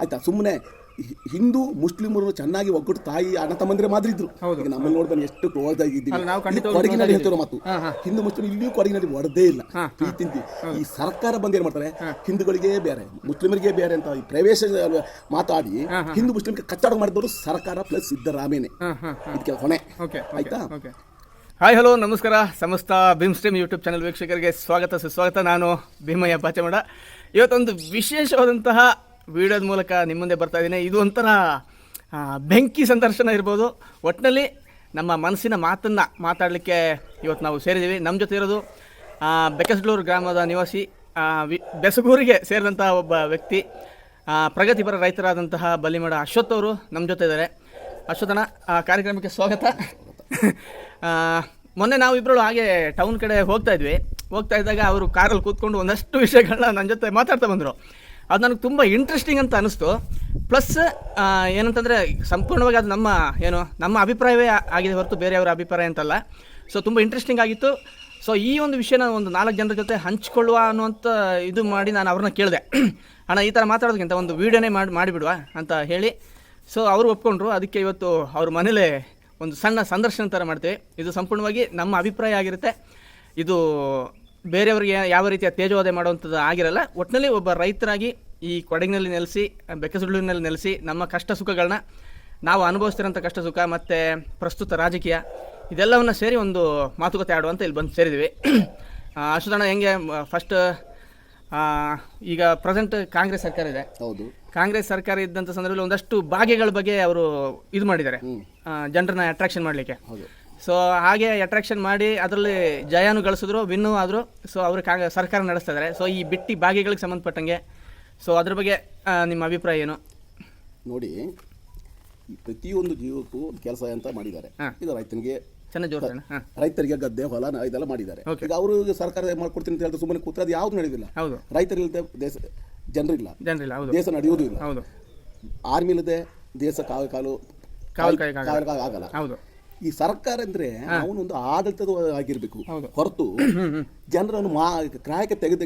ಆಯ್ತಾ ಸುಮ್ಮನೆ ಹಿಂದೂ ಮುಸ್ಲಿಮರು ಚೆನ್ನಾಗಿ ಒಗ್ಗಟ್ಟು ತಾಯಿ ಅಣ್ಣ ತಮ್ಮಂದ್ರೆ ಮಾತ್ರ ಇದ್ರು. ಈಗ ನಮ್ಮಲ್ಲಿ ನೋಡಿದ್ರೆ ಎಷ್ಟು ಕ್ಲೋಸ್ ಆಗಿದ್ದೀವಿ ಕೊಡಗಿನಲ್ಲಿ ಹೇಳ್ತಿರೋ ಮಾತು. ಹಿಂದೂ ಮುಸ್ಲಿಂ ಇಲ್ಲಿಯೂ ಕೊಡಗಿನಲ್ಲಿ ಒಡದೇ ಇಲ್ಲ. ತಿಂತಿ ಈ ಸರ್ಕಾರ ಬಂದು ಏನ್ ಮಾಡ್ತಾರೆ? ಹಿಂದೂಗಳಿಗೆ ಬೇರೆ ಮುಸ್ಲಿಮರಿಗೆ ಬೇರೆ ಅಂತ ಈ ಪ್ರವೇಶ ಮಾತಾಡಿ ಹಿಂದೂ ಮುಸ್ಲಿಂಗೆ ಕಚ್ಚಾಡ ಮಾಡಿದವರು ಸರ್ಕಾರ ಪ್ಲಸ್ ಸಿದ್ದರಾಮೇನೆ ಇದಕ್ಕೆ ಹೊಣೆ. ಓಕೆ ಆಯ್ತಾ? ಹಾಯ್ ಹಲೋ ನಮಸ್ಕಾರ. ಸಮಸ್ತ ಭೀಮ್ಸ್ಟ್ರೀಮ್ ಯೂಟ್ಯೂಬ್ ಚಾನಲ್ ವೀಕ್ಷಕರಿಗೆ ಸ್ವಾಗತ. ಸುಸ್ವಾಗತ. ನಾನು ಭೀಮಯ್ಯ ಪಾಚಮಡ ಇವತ್ತೊಂದು ವಿಶೇಷವಾದಂತಹ ವಿಡಿಯೋದ ಮೂಲಕ ನಿಮ್ಮ ಮುಂದೆ ಬರ್ತಾ ಇದ್ದೀನಿ. ಇದು ಒಂಥರ ಬೆಂಕಿ ಸಂದರ್ಶನ ಇರ್ಬೋದು. ಒಟ್ಟಿನಲ್ಲಿ ನಮ್ಮ ಮನಸ್ಸಿನ ಮಾತನ್ನು ಮಾತಾಡಲಿಕ್ಕೆ ಇವತ್ತು ನಾವು ಸೇರಿದ್ದೀವಿ. ನಮ್ಮ ಜೊತೆ ಇರೋದು ಆ, ಗ್ರಾಮದ ನಿವಾಸಿ ವಿ ಬೆಸಗೂರಿಗೆ ಸೇರಿದಂತಹ ಒಬ್ಬ ವ್ಯಕ್ತಿ ಪ್ರಗತಿಪರ ರೈತರಾದಂತಹ ಬಲಿಮಡ ಅಶ್ವಥ್ ಅವರು ನಮ್ಮ ಜೊತೆ ಇದ್ದಾರೆ. ಅಶ್ವಥನ ಕಾರ್ಯಕ್ರಮಕ್ಕೆ ಸ್ವಾಗತ. ಮೊನ್ನೆ ನಾವು ಇಬ್ಬರು ಹಾಗೆ ಟೌನ್ ಕಡೆ ಹೋಗ್ತಾ ಇದ್ವಿ. ಹೋಗ್ತಾ ಇದ್ದಾಗ ಅವರು ಕಾರಲ್ಲಿ ಕೂತ್ಕೊಂಡು ಒಂದಷ್ಟು ವಿಷಯಗಳನ್ನ ನನ್ನ ಜೊತೆ ಮಾತಾಡ್ತಾ ಬಂದರು. ಅದು ನನಗೆ ತುಂಬ ಇಂಟ್ರೆಸ್ಟಿಂಗ್ ಅಂತ ಅನಿಸ್ತು. ಪ್ಲಸ್ ಏನಂತಂದರೆ ಸಂಪೂರ್ಣವಾಗಿ ಅದು ನಮ್ಮ, ಏನು, ನಮ್ಮ ಅಭಿಪ್ರಾಯವೇ ಆಗಿದೆ ಹೊರತು ಬೇರೆಯವರ ಅಭಿಪ್ರಾಯ ಅಂತಲ್ಲ. ಸೊ ತುಂಬ ಇಂಟ್ರೆಸ್ಟಿಂಗ್ ಆಗಿತ್ತು. ಸೊ ಈ ಒಂದು ವಿಷಯನ ಒಂದು ನಾಲ್ಕು ಜನರ ಜೊತೆ ಹಂಚ್ಕೊಳ್ಳುವ ಅನ್ನುವಂಥ ಇದು ಮಾಡಿ ನಾನು ಅವ್ರನ್ನ ಕೇಳಿದೆ. ಅಣ್ಣ, ಈ ಥರ ಮಾತಾಡೋದಕ್ಕಿಂತ ಒಂದು ವೀಡಿಯೋನೇ ಮಾಡಿ, ಮಾಡಿಬಿಡುವ ಅಂತ ಹೇಳಿ. ಸೊ ಅವರು ಒಪ್ಕೊಂಡ್ರು. ಅದಕ್ಕೆ ಇವತ್ತು ಅವ್ರ ಮನೇಲೇ ಒಂದು ಸಣ್ಣ ಸಂದರ್ಶನ ಥರ ಮಾಡ್ತೀವಿ. ಇದು ಸಂಪೂರ್ಣವಾಗಿ ನಮ್ಮ ಅಭಿಪ್ರಾಯ ಆಗಿರುತ್ತೆ. ಇದು ಬೇರೆಯವರಿಗೆ ಯಾವ ರೀತಿಯ ತೇಜೋದಯ ಮಾಡುವಂಥದ್ದು ಆಗಿರಲ್ಲ ಒಟ್ಟಿನಲ್ಲಿ ಒಬ್ಬ ರೈತರಾಗಿ ಈ ಕೊಡಗಿನಲ್ಲಿ ನೆಲೆಸಿ ಬೆಕ್ಕಸುಳ್ಳಿನಲ್ಲಿ ನೆಲೆಸಿ ನಮ್ಮ ಕಷ್ಟ ಸುಖಗಳನ್ನ ನಾವು ಅನುಭವಿಸ್ತಿರೋಂಥ ಕಷ್ಟ ಸುಖ ಮತ್ತು ಪ್ರಸ್ತುತ ರಾಜಕೀಯ ಇದೆಲ್ಲವನ್ನು ಸೇರಿ ಒಂದು ಮಾತುಕತೆ ಆಡುವಂತ ಇಲ್ಲಿ ಬಂದು ಸೇರಿದ್ವಿ ಅಶ್ವತಣ್ಣ ಹೆಂಗೆ ಫಸ್ಟ್ ಈಗ ಪ್ರೆಸೆಂಟ್ ಕಾಂಗ್ರೆಸ್ ಸರ್ಕಾರ ಇದೆ. ಹೌದು. ಕಾಂಗ್ರೆಸ್ ಸರ್ಕಾರ ಇದ್ದಂಥ ಸಂದರ್ಭದಲ್ಲಿ ಒಂದಷ್ಟು ಭಾಗ್ಯಗಳ ಬಗ್ಗೆ ಅವರು ಇದು ಮಾಡಿದ್ದಾರೆ. ಜನರನ್ನ ಅಟ್ರಾಕ್ಷನ್ ಮಾಡಲಿಕ್ಕೆ. ಹೌದು. ಸೊ ಹಾಗೆ ಅಟ್ರಾಕ್ಷನ್ ಮಾಡಿ ಅದರಲ್ಲಿ ಜಯಾನು ಗಳಿಸಿದ್ರು ವಿನ್ನು ಆದರು. ಸೊ ಅವರು ಕಾಂಗ್ರೆಸ್ ಸರ್ಕಾರ ನಡೆಸ್ತಾ ಇದ್ದಾರೆ ಸೊ ಈ ಬಿಟ್ಟಿ ಭಾಗ್ಯಗಳಿಗೆ ಸಂಬಂಧಪಟ್ಟಂಗೆ. ಸೊ ಅದ್ರ ಬಗ್ಗೆ ಆ, ನಿಮ್ಮ ಅಭಿಪ್ರಾಯ ಏನು? ನೋಡಿ ಈ ಪ್ರತಿಯೊಂದು ಜೀವಕ್ಕೂ ಒಂದು ಕೆಲಸ ಅಂತ ಮಾಡಿದ್ದಾರೆ. ಹಾ. ಇದು ರೈತನಿಗೆ ಚೆನ್ನಾಗಿ ಹಾಂ. ರೈತರಿಗೆ ಗದ್ದೆ ಹೊಲ ನ- ಇದೆಲ್ಲ ಮಾಡಿದ್ದಾರೆ. Okay. ಈಗ ಅವರು ಸರ್ಕಾರ ಮಾಡ್ಕೊಡ್ತೀನಿ ಅಂತ ಹೇಳಿದ್ರೆ ಸುಮ್ಮನೆ ಕೂತ್ರೆ ಅದು ಯಾವ್ದು ನಡೆಯೋದಿಲ್ಲ. ಹೌದು. ರೈತರಿಲ್ಲದೆ ದೇಶ ಜನರಿಲ್ಲ. ಜನರಿಲ್ಲ ಹೌದು. ದೇಶ ನಡೆಯುವುದಿಲ್ಲ ಇಲ್ಲ. ಹೌದು. ಆರ್ಮಿ ಇಲ್ಲದೆ ದೇಶ ಕಾಲು ಕಾಲು ಕಾವಲು ಕಾಯಕ್ಕೆ ಆಗಲ್ಲ. ಕಾಲು ಕಾಲು ಆಗಲ್ಲ. ಹೌದು. ಈ ಸರ್ಕಾರ ಅಂದ್ರೆ ಅವನೊಂದು ಆಡಳಿತದ ಆಗಿರ್ಬೇಕು. ಹೊರತು ಜನರನ್ನು ಮಾ ಕ್ರಾಯಕ್ಕೆ ತೆಗೆದ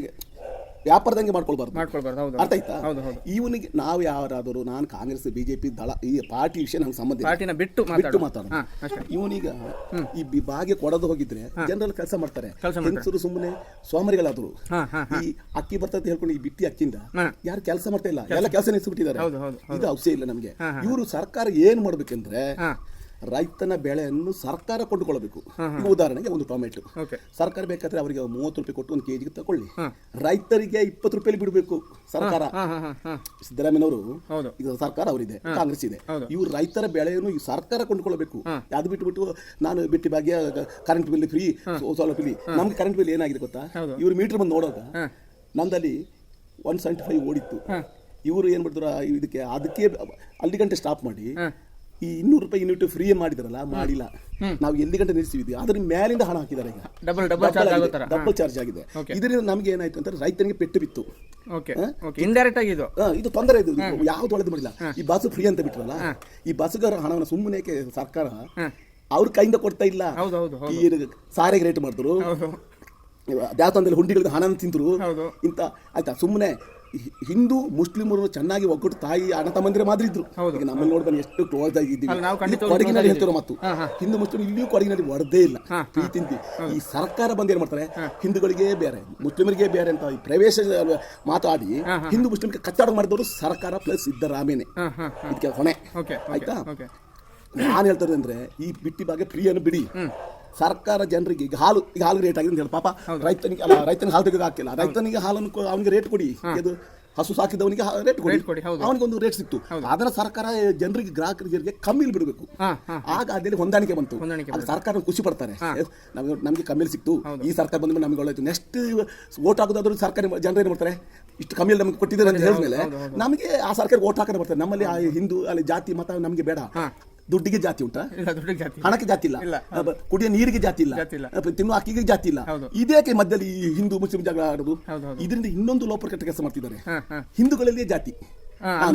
ವ್ಯಾಪಾರದಂಗೆ ಮಾಡ್ಕೊಳ್ಬಾರ್ದು. ಮಾಡ್ಕೊಳ್ಬಾರ್ದು. ಅರ್ಥ ಆಯ್ತಾ? ಇವನಿಗೆ ನಾವು ಯಾರಾದರೂ ನಾನು ಕಾಂಗ್ರೆಸ್ ಬಿಜೆಪಿ ದಳ ಈ ಪಾರ್ಟಿ ವಿಷಯ ನಂಗೆ ಸಂಬಂಧ ಪಾರ್ಟಿನ ಬಿಟ್ಟು ಬಿಟ್ಟು ಮಾತಾಡೋದು. ಮಾತಾಡೋದು. ಇವನೀಗ ಈ ಬಾಗಿ ಕೊಡೋದು ಹೋಗಿದ್ರೆ ಜನರಲ್ಲಿ ಕೆಲಸ ಮಾಡ್ತಾರೆ. ಹೆಂಗಸರು ಸುಮ್ಮನೆ ಸೋಮರಿಗಳಾದ್ರು ಈ ಅಕ್ಕಿ ಬರ್ತದೆ ಹೇಳ್ಕೊಂಡು ಈ ಬಿಟ್ಟಿ ಅಕ್ಕಿಯಿಂದ ಯಾರು ಕೆಲಸ ಮಾಡ್ತಾ ಇಲ್ಲ. ಎಲ್ಲ ಕೆಲಸ ಹೌದು ಇದು ಅವಶ್ಯ ಇಲ್ಲ ನಮಗೆ. ಇವರು ಸರ್ಕಾರ ಏನ್ ಮಾಡ್ಬೇಕಂದ್ರೆ ರೈತನ ಬೆಳೆಯನ್ನು ಸರ್ಕಾರ ಕೊಂಡುಕೊಳ್ಳಬೇಕು. ಈಗ ಉದಾಹರಣೆಗೆ ಒಂದು ಟೊಮೆಟೊ. ಸರ್ಕಾರ ಬೇಕಾದ್ರೆ ಅವರಿಗೆ ಮೂವತ್ತು ರೂಪಾಯಿ ಕೊಟ್ಟು ಒಂದು ಕೆಜಿಗೆ ತಗೊಳ್ಳಿ. ರೈತರಿಗೆ ಇಪ್ಪತ್ತು ರೂಪಾಯಿ ಬಿಡಬೇಕು ಸರ್ಕಾರ. ಸಿದ್ದರಾಮಯ್ಯನವರು ಈಗ ಸರ್ಕಾರ ಅವರಿದೆ ಕಾಂಗ್ರೆಸ್ ಇದೆ. ಇವ್ರು ರೈತರ ಬೆಳೆಯನ್ನು ಈ ಸರ್ಕಾರ ಕೊಂಡುಕೊಳ್ಳಬೇಕು. ಹಾ. ಅದು ಬಿಟ್ಟು ಬಿಟ್ಟು ನಾನು ಬಿಟ್ಟಿ ಭಾಗ್ಯ ಕರೆಂಟ್ ಬಿಲ್ ಫ್ರೀ ಸೌಲಭ್ಯ ಫ್ರೀ ನಮ್ಗೆ ಕರೆಂಟ್ ಬಿಲ್ ಏನಾಗಿದೆ ಗೊತ್ತಾ. ಇವ್ರು ಮೀಟರ್ ಬಂದು ನೋಡೋದ ಹಾಂ. ನಂದಲ್ಲಿ ಒನ್ ಸೆವೆಂಟಿ ಫೈವ್ ಓಡಿತ್ತು ಇವರು ಏನ್ ಮಾಡಿದ್ರು ಇದಕ್ಕೆ ಅದಕ್ಕೆ ಅಲ್ಲಿ ಗಂಟೆ ಸ್ಟಾಪ್ ಮಾಡಿ ಈ ಇನ್ನೂರು ರೂಪಾಯಿ ಯೂನಿಟ್ ಫ್ರೀ ಮಾಡಿದ್ರಲ್ಲ ಮಾಡಿಲ್ಲ. ನಾವು ಎಲ್ಲಿ ಗಂಟೆ ನಿಲ್ಲಿಸಿದ್ವಿ? ಅದ್ರ ಮೇಲಿಂದ ಹಣ ಹಾಕಿದ್ದಾರೆ ಈಗ. ಡಬಲ್ ಡಬಲ್ ಡಬಲ್ ಚಾರ್ಜ್ ಆಗಿದೆ. ಇದರಿಂದ ನಮ್ಗೆ ಏನಾಯ್ತು ಅಂದ್ರೆ ರೈತನಿಗೆ ಪೆಟ್ಟು ಬಿತ್ತು. ಇಂಡೈರೆಕ್ಟ್ ಆಗಿ ಇದು. ಇದು ತೊಂದರೆ ಇದು. ಯಾವ್ದು ಒಳ್ಳೇದು ಮಾಡಿಲ್ಲ. ಈ ಬಸ್ ಫ್ರೀ ಅಂತ ಬಿಟ್ರಲ್ಲ ಈ ಬಸ್ಗಾರ ಹಣವನ್ನು ಸುಮ್ಮನೆ ಸರ್ಕಾರ ಅವ್ರ ಕೈಯಿಂದ ಕೊಡ್ತಾ ಇಲ್ಲ? ಸಾರಿಗೆ ರೇಟ್ ಮಾಡಿದ್ರು. ದೇವಸ್ಥಾನದಲ್ಲಿ ಹುಂಡಿಗಳಿಗೆ ಹಣ ತಿಂದ್ರು. ಇಂತ ಆಯ್ತಾ ಸುಮ್ಮನೆ ಹಿಂದೂ ಮುಸ್ಲಿಮರು ಚೆನ್ನಾಗಿ ಒಗ್ಗಟ್ಟು ತಾಯಿ ಅಣ್ಣ ತಮ್ಮಂದಿರ ಮಾತ್ರ ಇದ್ರು. ಈಗ ನಮ್ಮಲ್ಲಿ ನೋಡಿದ್ರೆ ಎಷ್ಟು ಕ್ಲೋಸ್ ಆಗಿದ್ದೀವಿ ಕೊಡಗಿನಲ್ಲಿ ಹೇಳ್ತಿರೋ ಮಾತು. ಹಾ, ಹಾ. ಹಿಂದೂ ಮುಸ್ಲಿಂ ಇಲ್ಲಿಯೂ ಕೊಡಗಿನಲ್ಲಿ ಒಡದೇ ಇಲ್ಲ. ಈ ತಿಂತಿ ಈ ಸರ್ಕಾರ ಬಂದು ಏನ್ ಮಾಡ್ತಾರೆ? ಹಿಂದೂಗಳಿಗೆ ಬೇರೆ ಮುಸ್ಲಿಮರಿಗೆ ಬೇರೆ ಅಂತ ಈ ಪ್ರವೇಶ ಮಾತಾಡಿ ಹಿಂದೂ ಮುಸ್ಲಿಂಗೆ ಕಚ್ಚಾಡ ಮಾಡಿದವರು ಸರ್ಕಾರ ಪ್ಲಸ್ ಸಿದ್ದರಾಮೇನೆ ಇದಕ್ಕೆ ಹೊಣೆ ಆಯ್ತಾ? ನಾನು ಹೇಳ್ತಾರೆ ಅಂದ್ರೆ ಈ ಬಿಟ್ಟಿ ಬಗ್ಗೆ ಫ್ರೀಯನ್ನು ಬಿಡಿ ಸರ್ಕಾರ ಜನರಿಗೆ ಈಗ ಹಾಲು ಈಗ ಹಾಲು ರೇಟ್ ಆಗಿದೆ ಅಂತ ಹೇಳಿ. ಪಾಪ ರೈತನಿಗೆ ಅಲ್ಲ ರೈತನಿಗೆ ಹಾಲು ತೆಗೆದು ಹಾಕಿಲ್ಲ ರೈತನಿಗೆ ಹಾಲನ್ನು ಅವನಿಗೆ ರೇಟ್ ಕೊಡಿ. ಇದು ಹಸು ಸಾಕಿದವನಿಗೆ ರೇಟ್ ಕೊಡಿ. ಅವನಿಗೆ ಒಂದು ರೇಟ್ ಸಿಕ್ತು. ಅದರ ಸರ್ಕಾರ ಜನರಿಗೆ ಗ್ರಾಹಕರಿಗೆ ಕಮ್ಮಿಲಿ ಬಿಡಬೇಕು. ಆಗ ಅದೇ ಹೊಂದಾಣಿಕೆ ಬಂತು. ಸರ್ಕಾರ ಖುಷಿ ಪಡ್ತಾರೆ. ನಮಗೆ ಕಮ್ಮಿ ಕಮ್ಮಿಲಿ ಸಿಕ್ತು. ಈ ಸರ್ಕಾರ ಬಂದ್ಮೇಲೆ ನಮಗೆ ಒಳ್ಳೆಯದು ನೆಕ್ಸ್ಟ್ ವೋಟ್ ಹಾಕೋದಾದ್ರೂ ಸರ್ಕಾರ ಜನರು ಏನು ಮಾಡ್ತಾರೆ? ಇಷ್ಟು ಕಮ್ಮಿಯಲ್ಲಿ ನಮಗೆ ಕೊಟ್ಟಿದ್ದಾರೆ ಅಂತ ಹೇಳಿದ್ಮೇಲೆ ನಮಗೆ ಆ ಸರ್ಕಾರ ವೋಟ್ ಹಾಕೋಣ ಬರ್ತಾರೆ. ನಮ್ಮಲ್ಲಿ ಆ ಹಿಂದೂ ಅಲ್ಲಿ ಜಾತಿ ಮತ ನಮಗೆ ಬೇಡ. ದುಡ್ಡಿಗೆ ಜಾತಿ ಉಂಟಾ? ಇಲ್ಲ ದುಡ್ಡಿಗೆ ಜಾತಿ ಹಣಕ್ಕೆ ಜಾತಿ ಇಲ್ಲ. ಕುಡಿಯ ನೀರಿಗೆ ಜಾತಿ ಇಲ್ಲ. ತಿನ್ನುವ ಅಕ್ಕಿಗೆ ಜಾತಿ ಇಲ್ಲ. ಇದೇಕೆ ಮಧ್ಯದಲ್ಲಿ ಈ ಹಿಂದೂ ಮುಸ್ಲಿಂ ಜಗಳ ಆಡೋದು? ಇದರಿಂದ ಇನ್ನೊಂದು ಲೋಪರ್ಕಟ್ಟ ಕೆಲಸ ಮಾಡ್ತಿದ್ದಾರೆ. ಹಿಂದೂಗಳಲ್ಲಿಯೇ ಜಾತಿ.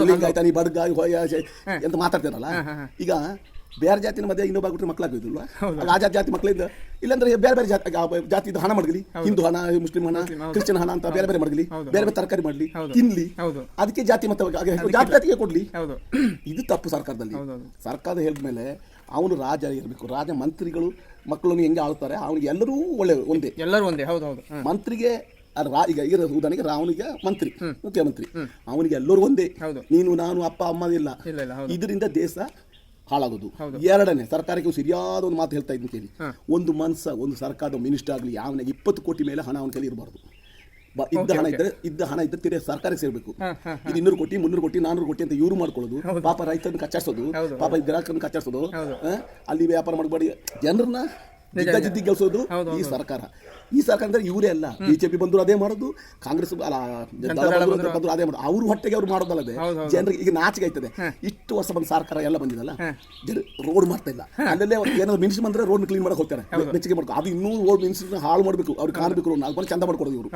ಲಿಂಗಾಯತ ನೀ ಬಡ್ಗ ಅಂತ ಮಾತಾಡ್ತಾರಲ್ಲ. ಈಗ ಬೇರೆ ಜಾತಿನ ಮಧ್ಯೆ ಇನ್ನೊಬ್ಬ ಬಿಟ್ಟರೆ ಮಕ್ಕಳಾಗೋದಿಲ್ವಾ ಆ ಜಾತಿ ಜಾತಿ ಮಕ್ಕಳಿಂದ ಇಲ್ಲಾಂದ್ರೆ ಬೇರೆ ಬೇರೆ ಜಾತಿ ಜಾತಿ ಜಾತಿದು ಹಣ ಮಡಗಲಿ. ಹಿಂದೂ. ಹಣ ಮುಸ್ಲಿಂ ಹಣ ಕ್ರಿಶ್ಚಿಯನ್ ಹಣ ಅಂತ ಬೇರೆ ಬೇರೆ ಮಡಗಲಿ. ಬೇರೆ ಬೇರೆ ತರಕಾರಿ ಮಾಡಲಿ ತಿನ್ಲಿ. ಅದಕ್ಕೆ ಜಾತಿ ಮತ ಜಾತಿ ಜಾತಿಗೆ ಕೊಡ್ಲಿ. ಇದು ತಪ್ಪು ಸರ್ಕಾರದಲ್ಲಿ. ಸರ್ಕಾರ ಹೇಳಿದ ಮೇಲೆ ಅವನು ರಾಜ ಇರಬೇಕು. ರಾಜ ಮಂತ್ರಿಗಳು ಮಕ್ಕಳನ್ನು ಹೆಂಗೆ ಆಳ್ತಾರೆ? ಅವನಿಗೆ ಎಲ್ಲರೂ ಒಳ್ಳೆ ಒಂದೇ. ಎಲ್ಲರೂ ಒಂದೇ. ಹೌದು. ಮಂತ್ರಿಗೆ ರಾ- ಈಗ ಇರೋದು ಉದಾಹರಣೆಗೆ ರಾವಣಿಗೆ ಮಂತ್ರಿ ಮುಖ್ಯಮಂತ್ರಿ. ಅವನಿಗೆ ಎಲ್ಲರೂ ಒಂದೇ. ನೀನು ನಾನು ಅಪ್ಪ ಅಮ್ಮ ಇಲ್ಲ. ಇದರಿಂದ ದೇಶ ಹಾಳಾಗೋದು. ಎರಡನೇ ಸರ್ಕಾರಕ್ಕೆ ಸರಿಯಾದ ಒಂದು ಮಾತು ಹೇಳ್ತಾ ಇದ್ದೀನಿ ಕೇಳಿ. ಒಂದು ಮನ್ಸ ಒಂದು ಸರ್ಕಾರದ ಮಿನಿಸ್ಟರ್ ಆಗಲಿ ಯಾವನಿಗೆ ಇಪ್ಪತ್ತು ಕೋಟಿ ಮೇಲೆ ಹಣ ಅವನ ಕೈಲಿ ಇರಬಾರ್ದು. ಇದ್ದ ಹಣ ಇದ್ದರೆ ಇದ್ದ ಹಣ ಇದ್ದರೆ ತಿರ್ಗಿ ಸರ್ಕಾರಕ್ಕೆ ಸೇರಬೇಕು. ಇದು ಇನ್ನೂರು ಕೋಟಿ ಮುನ್ನೂರು ಕೋಟಿ ನಾನೂರು ಕೋಟಿ ಅಂತ ಇವ್ರು ಮಾಡ್ಕೊಳ್ಳೋದು. ಪಾಪ ರೈತನ ಕಚ್ಚಾಡ್ಸೋದು. ಪಾಪ ಗ್ರಾಹಕರನ್ನು ಕಚ್ಚಾಡ್ಸೋದು. ಅಲ್ಲಿ ವ್ಯಾಪಾರ ಮಾಡಬೇಡಿ. ಜನರನ್ನ ಜಿದ್ದ ಗೆಲ್ಸೋದು ಈ ಸರ್ಕಾರ. ಈ ಸರ್ಕಾರ ಅಂದ್ರೆ ಇವರೇ ಅಲ್ಲ. ಬಿಜೆಪಿ ಬಂದ್ರು ಅದೇ ಮಾಡೋದು ಕಾಂಗ್ರೆಸ್ ಅಲ್ಲ ಬಂದ್ರು ಅದೇ ಮಾಡೋದು. ಅವ್ರ ಹೊಟ್ಟೆಗೆ ಅವ್ರು ಮಾಡೋದಲ್ಲದೆ ಜನರಿಗೆ ಈಗ ನಾಚಿಕೆ ಆಯ್ತದೆ. ಇಷ್ಟು ವರ್ಷ ಬಂದ ಸರ್ಕಾರ ಎಲ್ಲ ಬಂದಿದಲ್ಲ ಜನ ರೋಡ್ ಮಾಡ್ತಾ ಇಲ್ಲ. ಅಲ್ಲಲ್ಲೇ ಅವ್ರು ಏನಾದ್ರು ಮಿನಿಸ್ ಬಂದ್ರೆ ರೋಡ್ ಕ್ಲೀನ್ ಮಾಡಕ್ ಹೋಗ್ತಾರೆ. ಮೆಚ್ಚುಗೆ ಮಾಡ್ಕೊ. ಅದು ಇನ್ನೂ ರೋಡ್ ಮಿನಿಸ್ ಹಾಳು ಮಾಡಬೇಕು. ಅವ್ರಿಗೆ ಕಾಣಬೇಕು ರೋಡ್ ನಾಲ್ಕು ಚಂದ ಮಾಡ್ಕೊಡೋದು ಇವರು.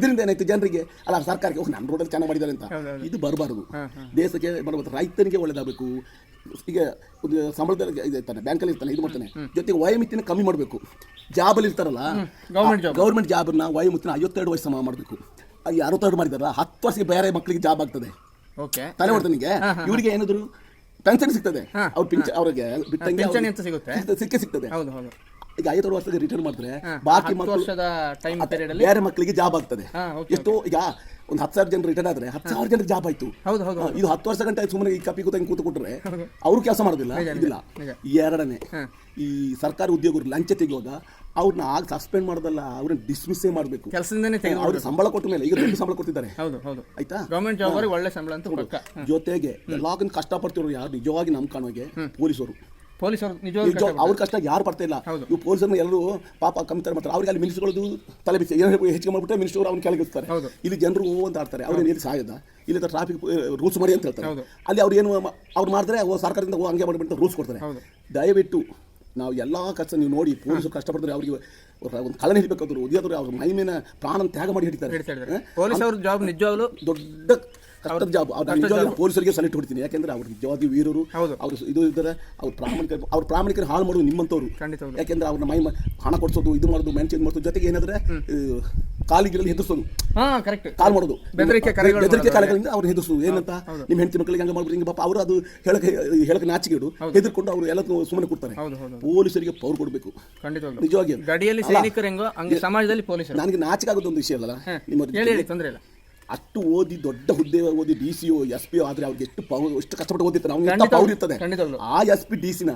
ಇದರಿಂದ ಏನಾಯ್ತು? ಜನರಿಗೆ ಅಲ್ಲ ಸರ್ಕಾರಕ್ಕೆ ನನ್ನ ರೋಡಲ್ಲಿ ಚೆನ್ನಾಗಿ ಮಾಡಿದ್ದಾರೆ ಅಂತ. ಇದು ಬರಬಾರದು. ದೇಶಕ್ಕೆ ಬರಬಾರ್ದು. ರೈತನಿಗೆ ಒಳ್ಳೇದಾಗಬೇಕು. ಈಗ ಒಂದು ಸಂಬಳದಲ್ಲಿ ಇದು ಇರ್ತಾನೆ ಬ್ಯಾಂಕಲ್ಲಿ ಇರ್ತಾನೆ ಇದು ಮಾಡ್ತಾನೆ. ಜೊತೆಗೆ ವಯೋಮಿತಿನ ಕಮ್ಮಿ ಮಾಡಬೇಕು. ಜಾಬಲ್ಲಿ ಇರ್ತಾರಲ್ಲ ಗೌರ್ಮೆಂಟ್ ಜಾಬ್ ಗೌರ್ಮೆಂಟ್ ಜಾಬನ್ನ ವಯೋಮಿತಿನ ಐವತ್ತೆರಡು ವಯಸ್ಸು ಸಮ ಮಾಡಬೇಕು. ಈ ಅರವತ್ತೆರಡು ಮಾಡಿದಾರ ಹತ್ತು ವರ್ಷಕ್ಕೆ ಬೇರೆ ಮಕ್ಕಳಿಗೆ ಜಾಬ್ ಆಗ್ತದೆ. ಓಕೆ ತಲೆ ನಿಮಗೆ ಇವರಿಗೆ ಏನಾದ್ರು ಪೆನ್ಷನ್ ಸಿಗ್ತದೆ. ಅವ್ರು ಪಿಂಚ ಅವ್ರಿಗೆ ಸಿಕ್ಕೇ ಸಿಗ್ತದೆ. ಹೌದು ಹೌದು. ಈಗ ಐವತ್ತು ವರ್ಷಕ್ಕೆ ರಿಟರ್ನ್ ಮಾಡಿದ್ರೆ ಬಾಕಿ ಹತ್ತು ಮಕ್ಕಳು ವರ್ಷದ ಟೈಮ್ ಪೀರಿಯಡ್ ಅಲ್ಲಿ ಬೇರೆ ಮಕ್ಕಳಿಗೆ ಜಾಬ್ ಆಗ್ತದೆ. ಎಷ್ಟು ಈಗ ಒಂದು ಹತ್ತು ಸಾವಿರ ಜನ ರಿಟರ್ನ್ ಆದ್ರೆ ಹತ್ತು ಸಾವಿರ ಜನರಿಗೆ ಜಾಬ್ ಆಯ್ತು. ಇದು ಹತ್ತು ವರ್ಷ ಗಂಟೆ ಸುಮ್ಮನೆ ಈ ಕಪಿ ಕೂತ ಕೂತು ಕೊಟ್ರೆ ಅವರು ಕೆಲಸ ಮಾಡೋದಿಲ್ಲ ಇದಿಲ್ಲ. ಎರಡನೇ ಈ ಸರ್ಕಾರಿ ಉದ್ಯೋಗರು ಲಂಚ ತೆಗೆಯುವಾಗ ಅವ್ರನ್ನ ಆಗ ಸಸ್ಪೆಂಡ್ ಮಾಡೋದಲ್ಲ ಅವ್ರನ್ನ ಡಿಸ್ಮಿಸ್ ಮಾಡಬೇಕು. ಕೆಲಸದಿಂದನೇ ಅವ್ರಿಗೆ ಸಂಬಳ ಕೊಟ್ಟ ಮೇಲೆ ಈಗ ದೊಡ್ಡ ಸಂಬಳ ಹೌದು ಹೌದು. ಆಯ್ತಾ? ಗೌರ್ಮೆಂಟ್ ಜಾಬ್ ಒಳ್ಳೆ ಸಂಬಳ ಅಂತ ಜೊತೆಗೆ ಲಾಗಿನ್ ಕಷ್ಟಪಡ್ತಿರೋ ಯಾರು? ನಿಜವಾಗಿ ನಮ್ ಕಾಣೋಗೆ ಪೊಲೀಸರು. ಪೊಲೀಸರು ನಿಜವಾಗ್ಲೂ ನಿಜ ಅವ್ರ ಕಷ್ಟ ಯಾರು ಬರ್ತಾ ಇಲ್ಲ. ಇವು ಪೊಲೀಸರನ್ನ ಎಲ್ಲರೂ ಪಾಪ ಕಮ್ಮಿತಾರೆ ಮಾಡ್ತಾರೆ. ಅವ್ರಿಗೆ ಅಲ್ಲಿ ಮಿನಿಸ್ಟ್ರುಗಳದ್ದು ತಲೆ ಬಿಸಿ ಏನು ಹೆಚ್ಚಿಗೆ ಮಾಡ್ಬಿಟ್ಟು ಮಿನಿಸ್ಟರ್ ಅವ್ನ ಕೆಳಗಿಸ್ತಾರೆ. ಇಲ್ಲಿ ಜನರು ಅಂತ ಆಡ್ತಾರೆ. ಅವ್ರಿಗೆ ಇಲ್ಲಿ ಸಾಯದ ಇಲ್ಲಿ ಟ್ರಾಫಿಕ್ ರೂಲ್ಸ್ ಮಾಡಿ ಅಂತ ಹೇಳ್ತಾರೆ. ಅಲ್ಲಿ ಅವ್ರು ಏನು ಅವ್ರು ಮಾಡಿದ್ರೆ ಓ ಸರ್ಕಾರದಿಂದ ಹೋ ಹಂಗೆ ಮಾಡಿಬಿಟ್ಟು ರೂಲ್ಸ್ ಕೊಡ್ತಾರೆ. ದಯವಿಟ್ಟು ನಾವು ಎಲ್ಲ ಕಷ್ಟ ನೀವು ನೋಡಿ ಪೊಲೀಸರು ಕಷ್ಟಪಡ್ತಾರೆ ಅವರಿಗೆ ಒಂದು ಕಲನೆ ಹಿಡಬೇಕಾದ್ರು ಉದ್ಯೋಗರು ಅವ್ರ ಮೈ ಪ್ರಾಣ ತ್ಯಾಗ ಮಾಡಿ ಹಿಡಿತಾರೆ. ಪೊಲೀಸ್ ಅವ್ರ ಜಾಬ್ ನಿಜವಾಗ್ಲೂ ದೊಡ್ಡ ಕಷ್ಟದ ಜಾಬ್. ಅವ್ರು ಪೊಲೀಸರಿಗೆ ಸಲಿಟ್ ಹೊಡಿತೀನಿ. ಯಾಕೆಂದ್ರೆ ಅವ್ರು ನಿಜವಾಗಿ ವೀರರು ಅವರು ಇದು ಇದ್ದಾರೆ ಅವ್ರು ಪ್ರಾಮಾಣಿಕ ಅವ್ರ ಪ್ರಾಮಾಣಿಕರ ಹಾಳು ಮಾಡೋದು ನಿಮ್ಮಂತವ್ರು ಯಾಕೆಂದ್ರೆ ಅವ್ರನ್ನ ಮೈ ಹಣ ಕೊಡ್ಸೋದು ಇದು ಮಾಡೋದು ಮೆನ್ಷನ್ ಮಾಡೋದು ಜೊತೆಗೆ ಏನಾದ್ರೆ ಕಾಲಿಗಿರಲ್ಲಿ ಹೆದರ್ಸೋದು. ಕಾಲ್ ಮಾಡೋದು. ಬೆದರಿಕೆ ಕಾಲಗಳಿಂದ ಅವ್ರು ಹೆದರ್ಸೋದು. ಏನಂತ? ನಿಮ್ಮ ಹೆಂಡತಿ ಮಕ್ಕಳಿಗೆ ಹಂಗೆ ಮಾಡ್ಬಿಡಿ ಹಿಂಗೆ ಪಾಪ ಅವರು ಅದು ಹೇಳಕ್ಕೆ ಹೇಳಕ್ಕೆ ನಾಚಿಕೆಡು ಹೆದರ್ಕೊಂಡು ಅವ್ರು ಎಲ್ಲ ಸುಮ್ಮನೆ ಕೊಡ್ತಾರೆ. ಪೊಲೀಸರಿಗೆ ಪವರ್ ಕೊಡಬೇಕು. ನಿಜವಾಗಿ ಗಡಿಯಲ್ಲಿ ಸೈನಿಕರು ಹೆಂಗೋ ಹಂಗೆ ಸಮಾಜದಲ್ಲಿ ಪೊಲೀಸರು. ನನಗೆ ನಾಚಿಕೆ ಆಗೋದು ಒಂದು ವಿಷಯ ಅಲ್ಲ ನಿಮ್ಮ ತೊಂದರೆ ಇಲ್ಲ. ಅಷ್ಟು ಓದಿ ದೊಡ್ಡ ಹುದ್ದೆ ಓದಿ ಡಿ ಸಿ ಎಸ್ ಪಿ ಆದ್ರೆ ಅವ್ರಿಗೆ ಎಷ್ಟು ಪವರ್ ಎಷ್ಟು ಕಷ್ಟಪಟ್ಟು ಓದಿರ್ತಾರೆ ಪವರ್ ಇರ್ತದೆ. ಆ ಎಸ್ ಪಿ ಡಿ ಸಿನ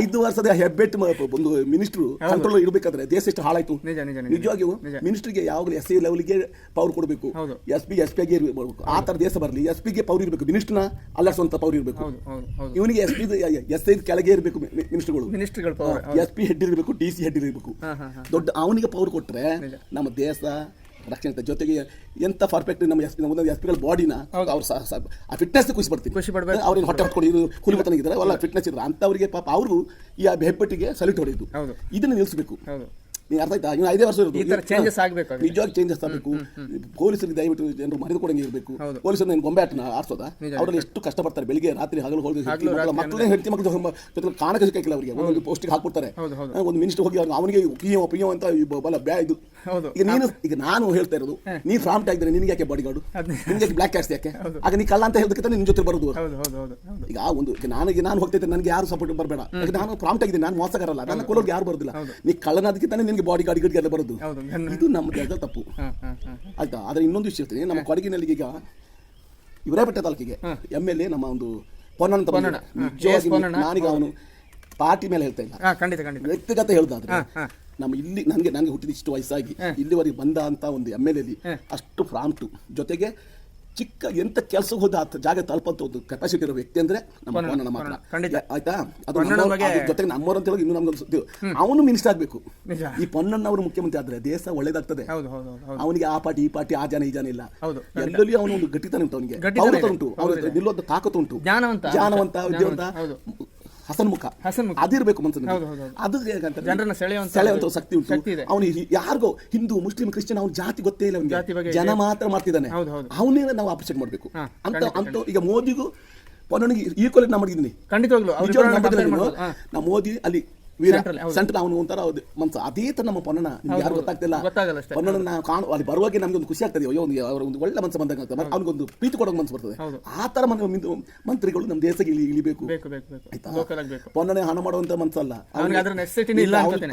ಐದು ವರ್ಷದ ಹೆಬ್ಬೆಟ್ ಒಂದು ಮಿನಿಸ್ಟ್ರು ಕಂಟ್ರೋಲ್ ಇರಬೇಕಾದ್ರೆ ದೇಶ ಎಷ್ಟು ಹಾಳಾಯ್ತು? ನಿಜ ನಿಜ ನಿಜ ನಿಜವಾಗಿಯೂ ಮಿನಿಸ್ಟ್ರಿಗೆ ಯಾವಾಗಲೂ ಎಸ್ ಐ ಲೆವೆಲ್ಗೆ ಪವರ್ ಕೊಡಬೇಕು. ಎಸ್ ಪಿ ಎಸ್ ಪಿಗೆ ಇರಬೇಕು. ಆ ತರ ದೇಶ ಬರಲಿ. ಎಸ್ ಪಿಗೆ ಪವರ್ ಇರಬೇಕು. ಮಿನಿಸ್ಟ್ರನ್ನ ಅಲ್ಲಾಡಿಸುವಂತ ಪವರ್ ಇರಬೇಕು. ಇವನಿಗೆ ಎಸ್ ಪಿ ಎಸ್ ಐ ಕೆಳಗೆ ಇರಬೇಕು ಮಿನಿಸ್ಟ್ರುಗಳು ಎಸ್ ಪಿ ಹೆಡ್ ಇರಬೇಕು ಡಿ ಸಿ ಹೆಡ್ ಇರಬೇಕು. ದೊಡ್ಡ ಅವನಿಗೆ ಪವರ್ ಕೊಟ್ಟರೆ ನಮ್ಮ ದೇಶ ರಕ್ಷಣೆ ಇರ್ತದೆ. ಜೊತೆಗೆ ಎಂತ ಪರ್ಫೆಕ್ಟ್ ನಮ್ಮ ಎಸ್ ಒಂದೊಂದು ಎಸ್ ಪಿಗಳ ಬಾಡಿನ ಅವ್ರು ಆ ಫಿಟ್ನೆಸ್ ಖುಷಿ ಪಡ್ತೀನಿ ಖುಷಿ ಪಡ್ಬೇಕು. ಅವ್ರಿಗೆ ಹೊಟ್ಟೆ ಹೊಟ್ಕೊಂಡು ಇದು ಕೂಲಿ ಬತ್ತನಿದ್ದಾರೆ ಅಲ್ಲ ಫಿಟ್ನೆಸ್ ಇದ್ರೆ. ಅಂಥವ್ರಿಗೆ ಪಾಪ ಅವರು ಈ ಹೆಬ್ಬಟ್ಟಿಗೆ ಸಲ್ಯೂಟ್ ಹೊಡೆಯುದು. ಇದನ್ನು ನಿಲ್ಲಿಸಬೇಕು. ನೀವು ಅರ್ಥ ಆಯ್ತಾ? ಇನ್ನು ಐದೇ ವರ್ಷ ಇರುತ್ತೆ ಚೇಂಜಸ್ ಆಗ್ಬೇಕು ನಿಜವಾಗಿ ಚೇಂಜಸ್ ಆಗಬೇಕು. ಪೊಲೀಸರಿಗೆ ದಯವಿಟ್ಟು ಜನರು ಮರೆದು ಕೊಡಂಗೆ ಇರಬೇಕು. ಪೊಲೀಸರು ಗೊಂಬೆ ಆಟನ ಆಡ್ಸೋದ? ಅವರಲ್ಲಿ ಎಷ್ಟು ಕಷ್ಟಪಡ್ತಾರೆ? ಬೆಳಿಗ್ಗೆ ರಾತ್ರಿ ಹಗಲು ಹೋಗಿ ಮಕ್ಕಳೇ ಹೆಂಡತಿ ಮಕ್ಕಳು ಜೊತೆ ಕಾಣಕ್ಕೆ ಸಿಕ್ಕಿಲ್ಲ ಅವರಿಗೆ. ಒಂದು ಪೋಸ್ಟಿಗೆ ಹಾಕ್ಬಿಡ್ತಾರೆ. ಒಂದು ಮಿನಿಸ್ಟರ್ ಹೋಗಿ ಅವನಿಗೆ ಪಿಯೋ ಪಿಯೋ ಅಂತ ಬಲ ಬ್ಯಾ ಇದು. ಈಗ ನೀನು ಈಗ ನಾನು ಹೇಳ್ತಾ ಇರೋದು ನೀ ಫ್ರಾಮ್ಟ್ ಆಗಿದ್ರೆ ನಿನಗೆ ಯಾಕೆ ಬಾಡಿ ಗಾರ್ಡು. ನಿನಗೆ ಬ್ಲಾಕ್ ಕ್ಯಾಸ್ಟ್ ಯಾಕೆ ಆಗ ನೀ ಕಳ್ಳ ಅಂತ ಹೇಳಿದಕ್ಕೆ ನಿನ್ನ ಜೊತೆ ಬರೋದು ಈಗ ಒಂದು ಈಗ ನನಗೆ ನಾನು ಹೋಗ್ತಿದ್ದೆ ನನಗೆ ಯಾರು ಸಪೋರ್ಟ್ ಬರಬೇಡ. ನಾನು ಪ್ರಾಂಪ್ಟ್ ಆಗಿದ್ದೀನಿ ನಾನು ಮೋಸಗಾರಲ್ಲ. ನನ್ನ ಕೊಲೋರ್ಗೆ ಯಾರು ಬರೋದಿಲ್ಲ. ನೀ ಕಳ್ಳನದಕ್ಕೆ ತಾನೇ ನಿನಗೆ ಬಾಡಿ ಎಲ್ಲ ಬರೋದು. ಇದು ನಮ್ಮ ದೇಶದ ತಪ್ಪು. ಆಯ್ತಾ? ಆದ್ರೆ ಇನ್ನೊಂದು ವಿಷಯ ಹೇಳ್ತೀನಿ. ನಮ್ಮ ಕೊಡಗಿನಲ್ಲಿ ಈಗ ಇವರೇಪೇಟೆ ತಾಲೂಕಿಗೆ ಎಂ ಎಲ್ ಎ ನಮ್ಮ ಒಂದು ಪೊನ್ನಣ್ಣ. ನಿಜವಾಗಿ ನಾನೀಗ ಅವನು ಪಾರ್ಟಿ ಮೇಲೆ ಹೇಳ್ತಾ ಇಲ್ಲ. ಖಂಡಿತ ಖಂಡಿತ. ವ್ಯಕ್ತಿಗತ ಹೇಳ್ದಾದ್ರೆ. ನಮ್ಮ ಇಲ್ಲಿ ನನಗೆ ನನಗೆ ಹುಟ್ಟಿದ ಇಷ್ಟು ವಯಸ್ಸಾಗಿ ಇಲ್ಲಿವರೆಗೆ ಬಂದ ಅಂತ ಒಂದು ಎಂ ಎಲ್ ಎಲ್ಲಿ ಅಷ್ಟು ಫ್ರಾಮ್ಟು ಜೊತೆಗೆ ಚಿಕ್ಕ ಎಂತ ಕೆಲಸಕ್ಕೆ ಹೋದ ಜಾಗ ತಲುಪಂತ ಒಂದು ಕೆಪಾಸಿಟಿ ಇರೋ ವ್ಯಕ್ತಿ ಅಂದ್ರೆ ನಮ್ಮ ಮಾತ್ರ. ಆಯ್ತಾ? ಅದು ಜೊತೆಗೆ ನಮ್ಮವ್ರು ಅಂತ ಹೇಳಿ ಇನ್ನು ನಮ್ಗೆ ಸುದ್ದಿ ಅವನು ಮಿನಿಸ್ಟರ್ ಆಗಬೇಕು. ಈ ಪೊನ್ನಣ್ಣ ಅವರು ಮುಖ್ಯಮಂತ್ರಿ ಆದ್ರೆ ದೇಶ ಒಳ್ಳೇದಾಗ್ತದೆ. ಅವನಿಗೆ ಆ ಪಾರ್ಟಿ ಈ ಪಾರ್ಟಿ ಆ ಜನ ಈ ಜನ ಇಲ್ಲ. ಎಲ್ಲಲ್ಲಿ ಅವನು ಒಂದು ಗಟ್ಟಿತನ ಉಂಟು ಅವನಿಗೆ. ಉಂಟು. ನಿಲ್ಲುವಂತ ನಿಲ್ಲೋದು ತಾಕತ್ತು ಉಂಟು. ಜ್ಞಾನವಂತ ಜ್ಞಾನವಂತ ವಿದ್ಯಾವಂತ. ಹಸನ್ಮುಖ. ಹಸನ್ಮುಖ. ಅದಿರಬೇಕು ಹೌದು. ಅದು ಹೇಗಂತ ಜನರನ್ನ ಸೆಳೆಯುವಂತ ಸೆಳೆಯುವಂತ ಶಕ್ತಿ ಉಂಟು. ಅವನು. ಯಾರಿಗೋ ಹಿಂದೂ ಮುಸ್ಲಿಂ ಕ್ರಿಶ್ಚಿಯನ್ ಅವ್ನ ಜಾತಿ ಗೊತ್ತೇ ಇಲ್ಲ ಅವನಿಗೆ. ಜನ ಮಾತ್ರ ಮಾಡ್ತಿದ್ದಾನೆ. ಅವನೇ ನಾವು ಅಪ್ರಿಷಿಯೇಟ್ ಮಾಡಬೇಕು. ಅಂತ ಅಂತ ಈಗ ಮೋದಿಗೂ ಈಕ್ವಲ್ ಮಾಡಿದ್ದೀನಿ ಖಂಡಿತವಾಗ್ಲೂ ನೀವು? ಮೋದಿ ಅಲ್ಲಿ ವೀರ. ಸೆಂಟ್ರಲ್ ಅವನು ಒಂಥರ ಮನ್ಸ. ಅದೇ ತರ ನಮ್ಮ ಪೊನ್ನನ ನಿಮ್ಗೆ ಯಾರು ಗೊತ್ತಾಗ್ತಿಲ್ಲ. ನಾವು ಕಾಣು ಅಲ್ಲಿ ಬರುವಾಗ ನಮ್ಗೆ ಒಂದು ಖುಷಿ ಆಗ್ತದೆ. ಅಯ್ಯೋ ಒಂದು ಅವ್ರ ಒಂದು ಒಳ್ಳೆ ಮನಸ್ಸು ಬಂದಾಗ ಆಗ್ತದೆ. ಅವ್ನಿಗೊಂದು ಪ್ರೀತಿ ಕೊಡೋ ಮನಸ್ಸು ಬರ್ತದೆ. ಆ ತರ ಮನ ಮಂತ್ರಿಗಳು ನಮ್ಮ ದೇಶಕ್ಕೆ ಇಲ್ಲಿ ಇಳಿಬೇಕು. ಬೇಕು ಬೇಕು ಬೇಕು. ಆಯ್ತಾ? ಪೊನ್ನನೆ ಹಣ ಮಾಡುವಂತ ಮನ್ಸಲ್ಲ.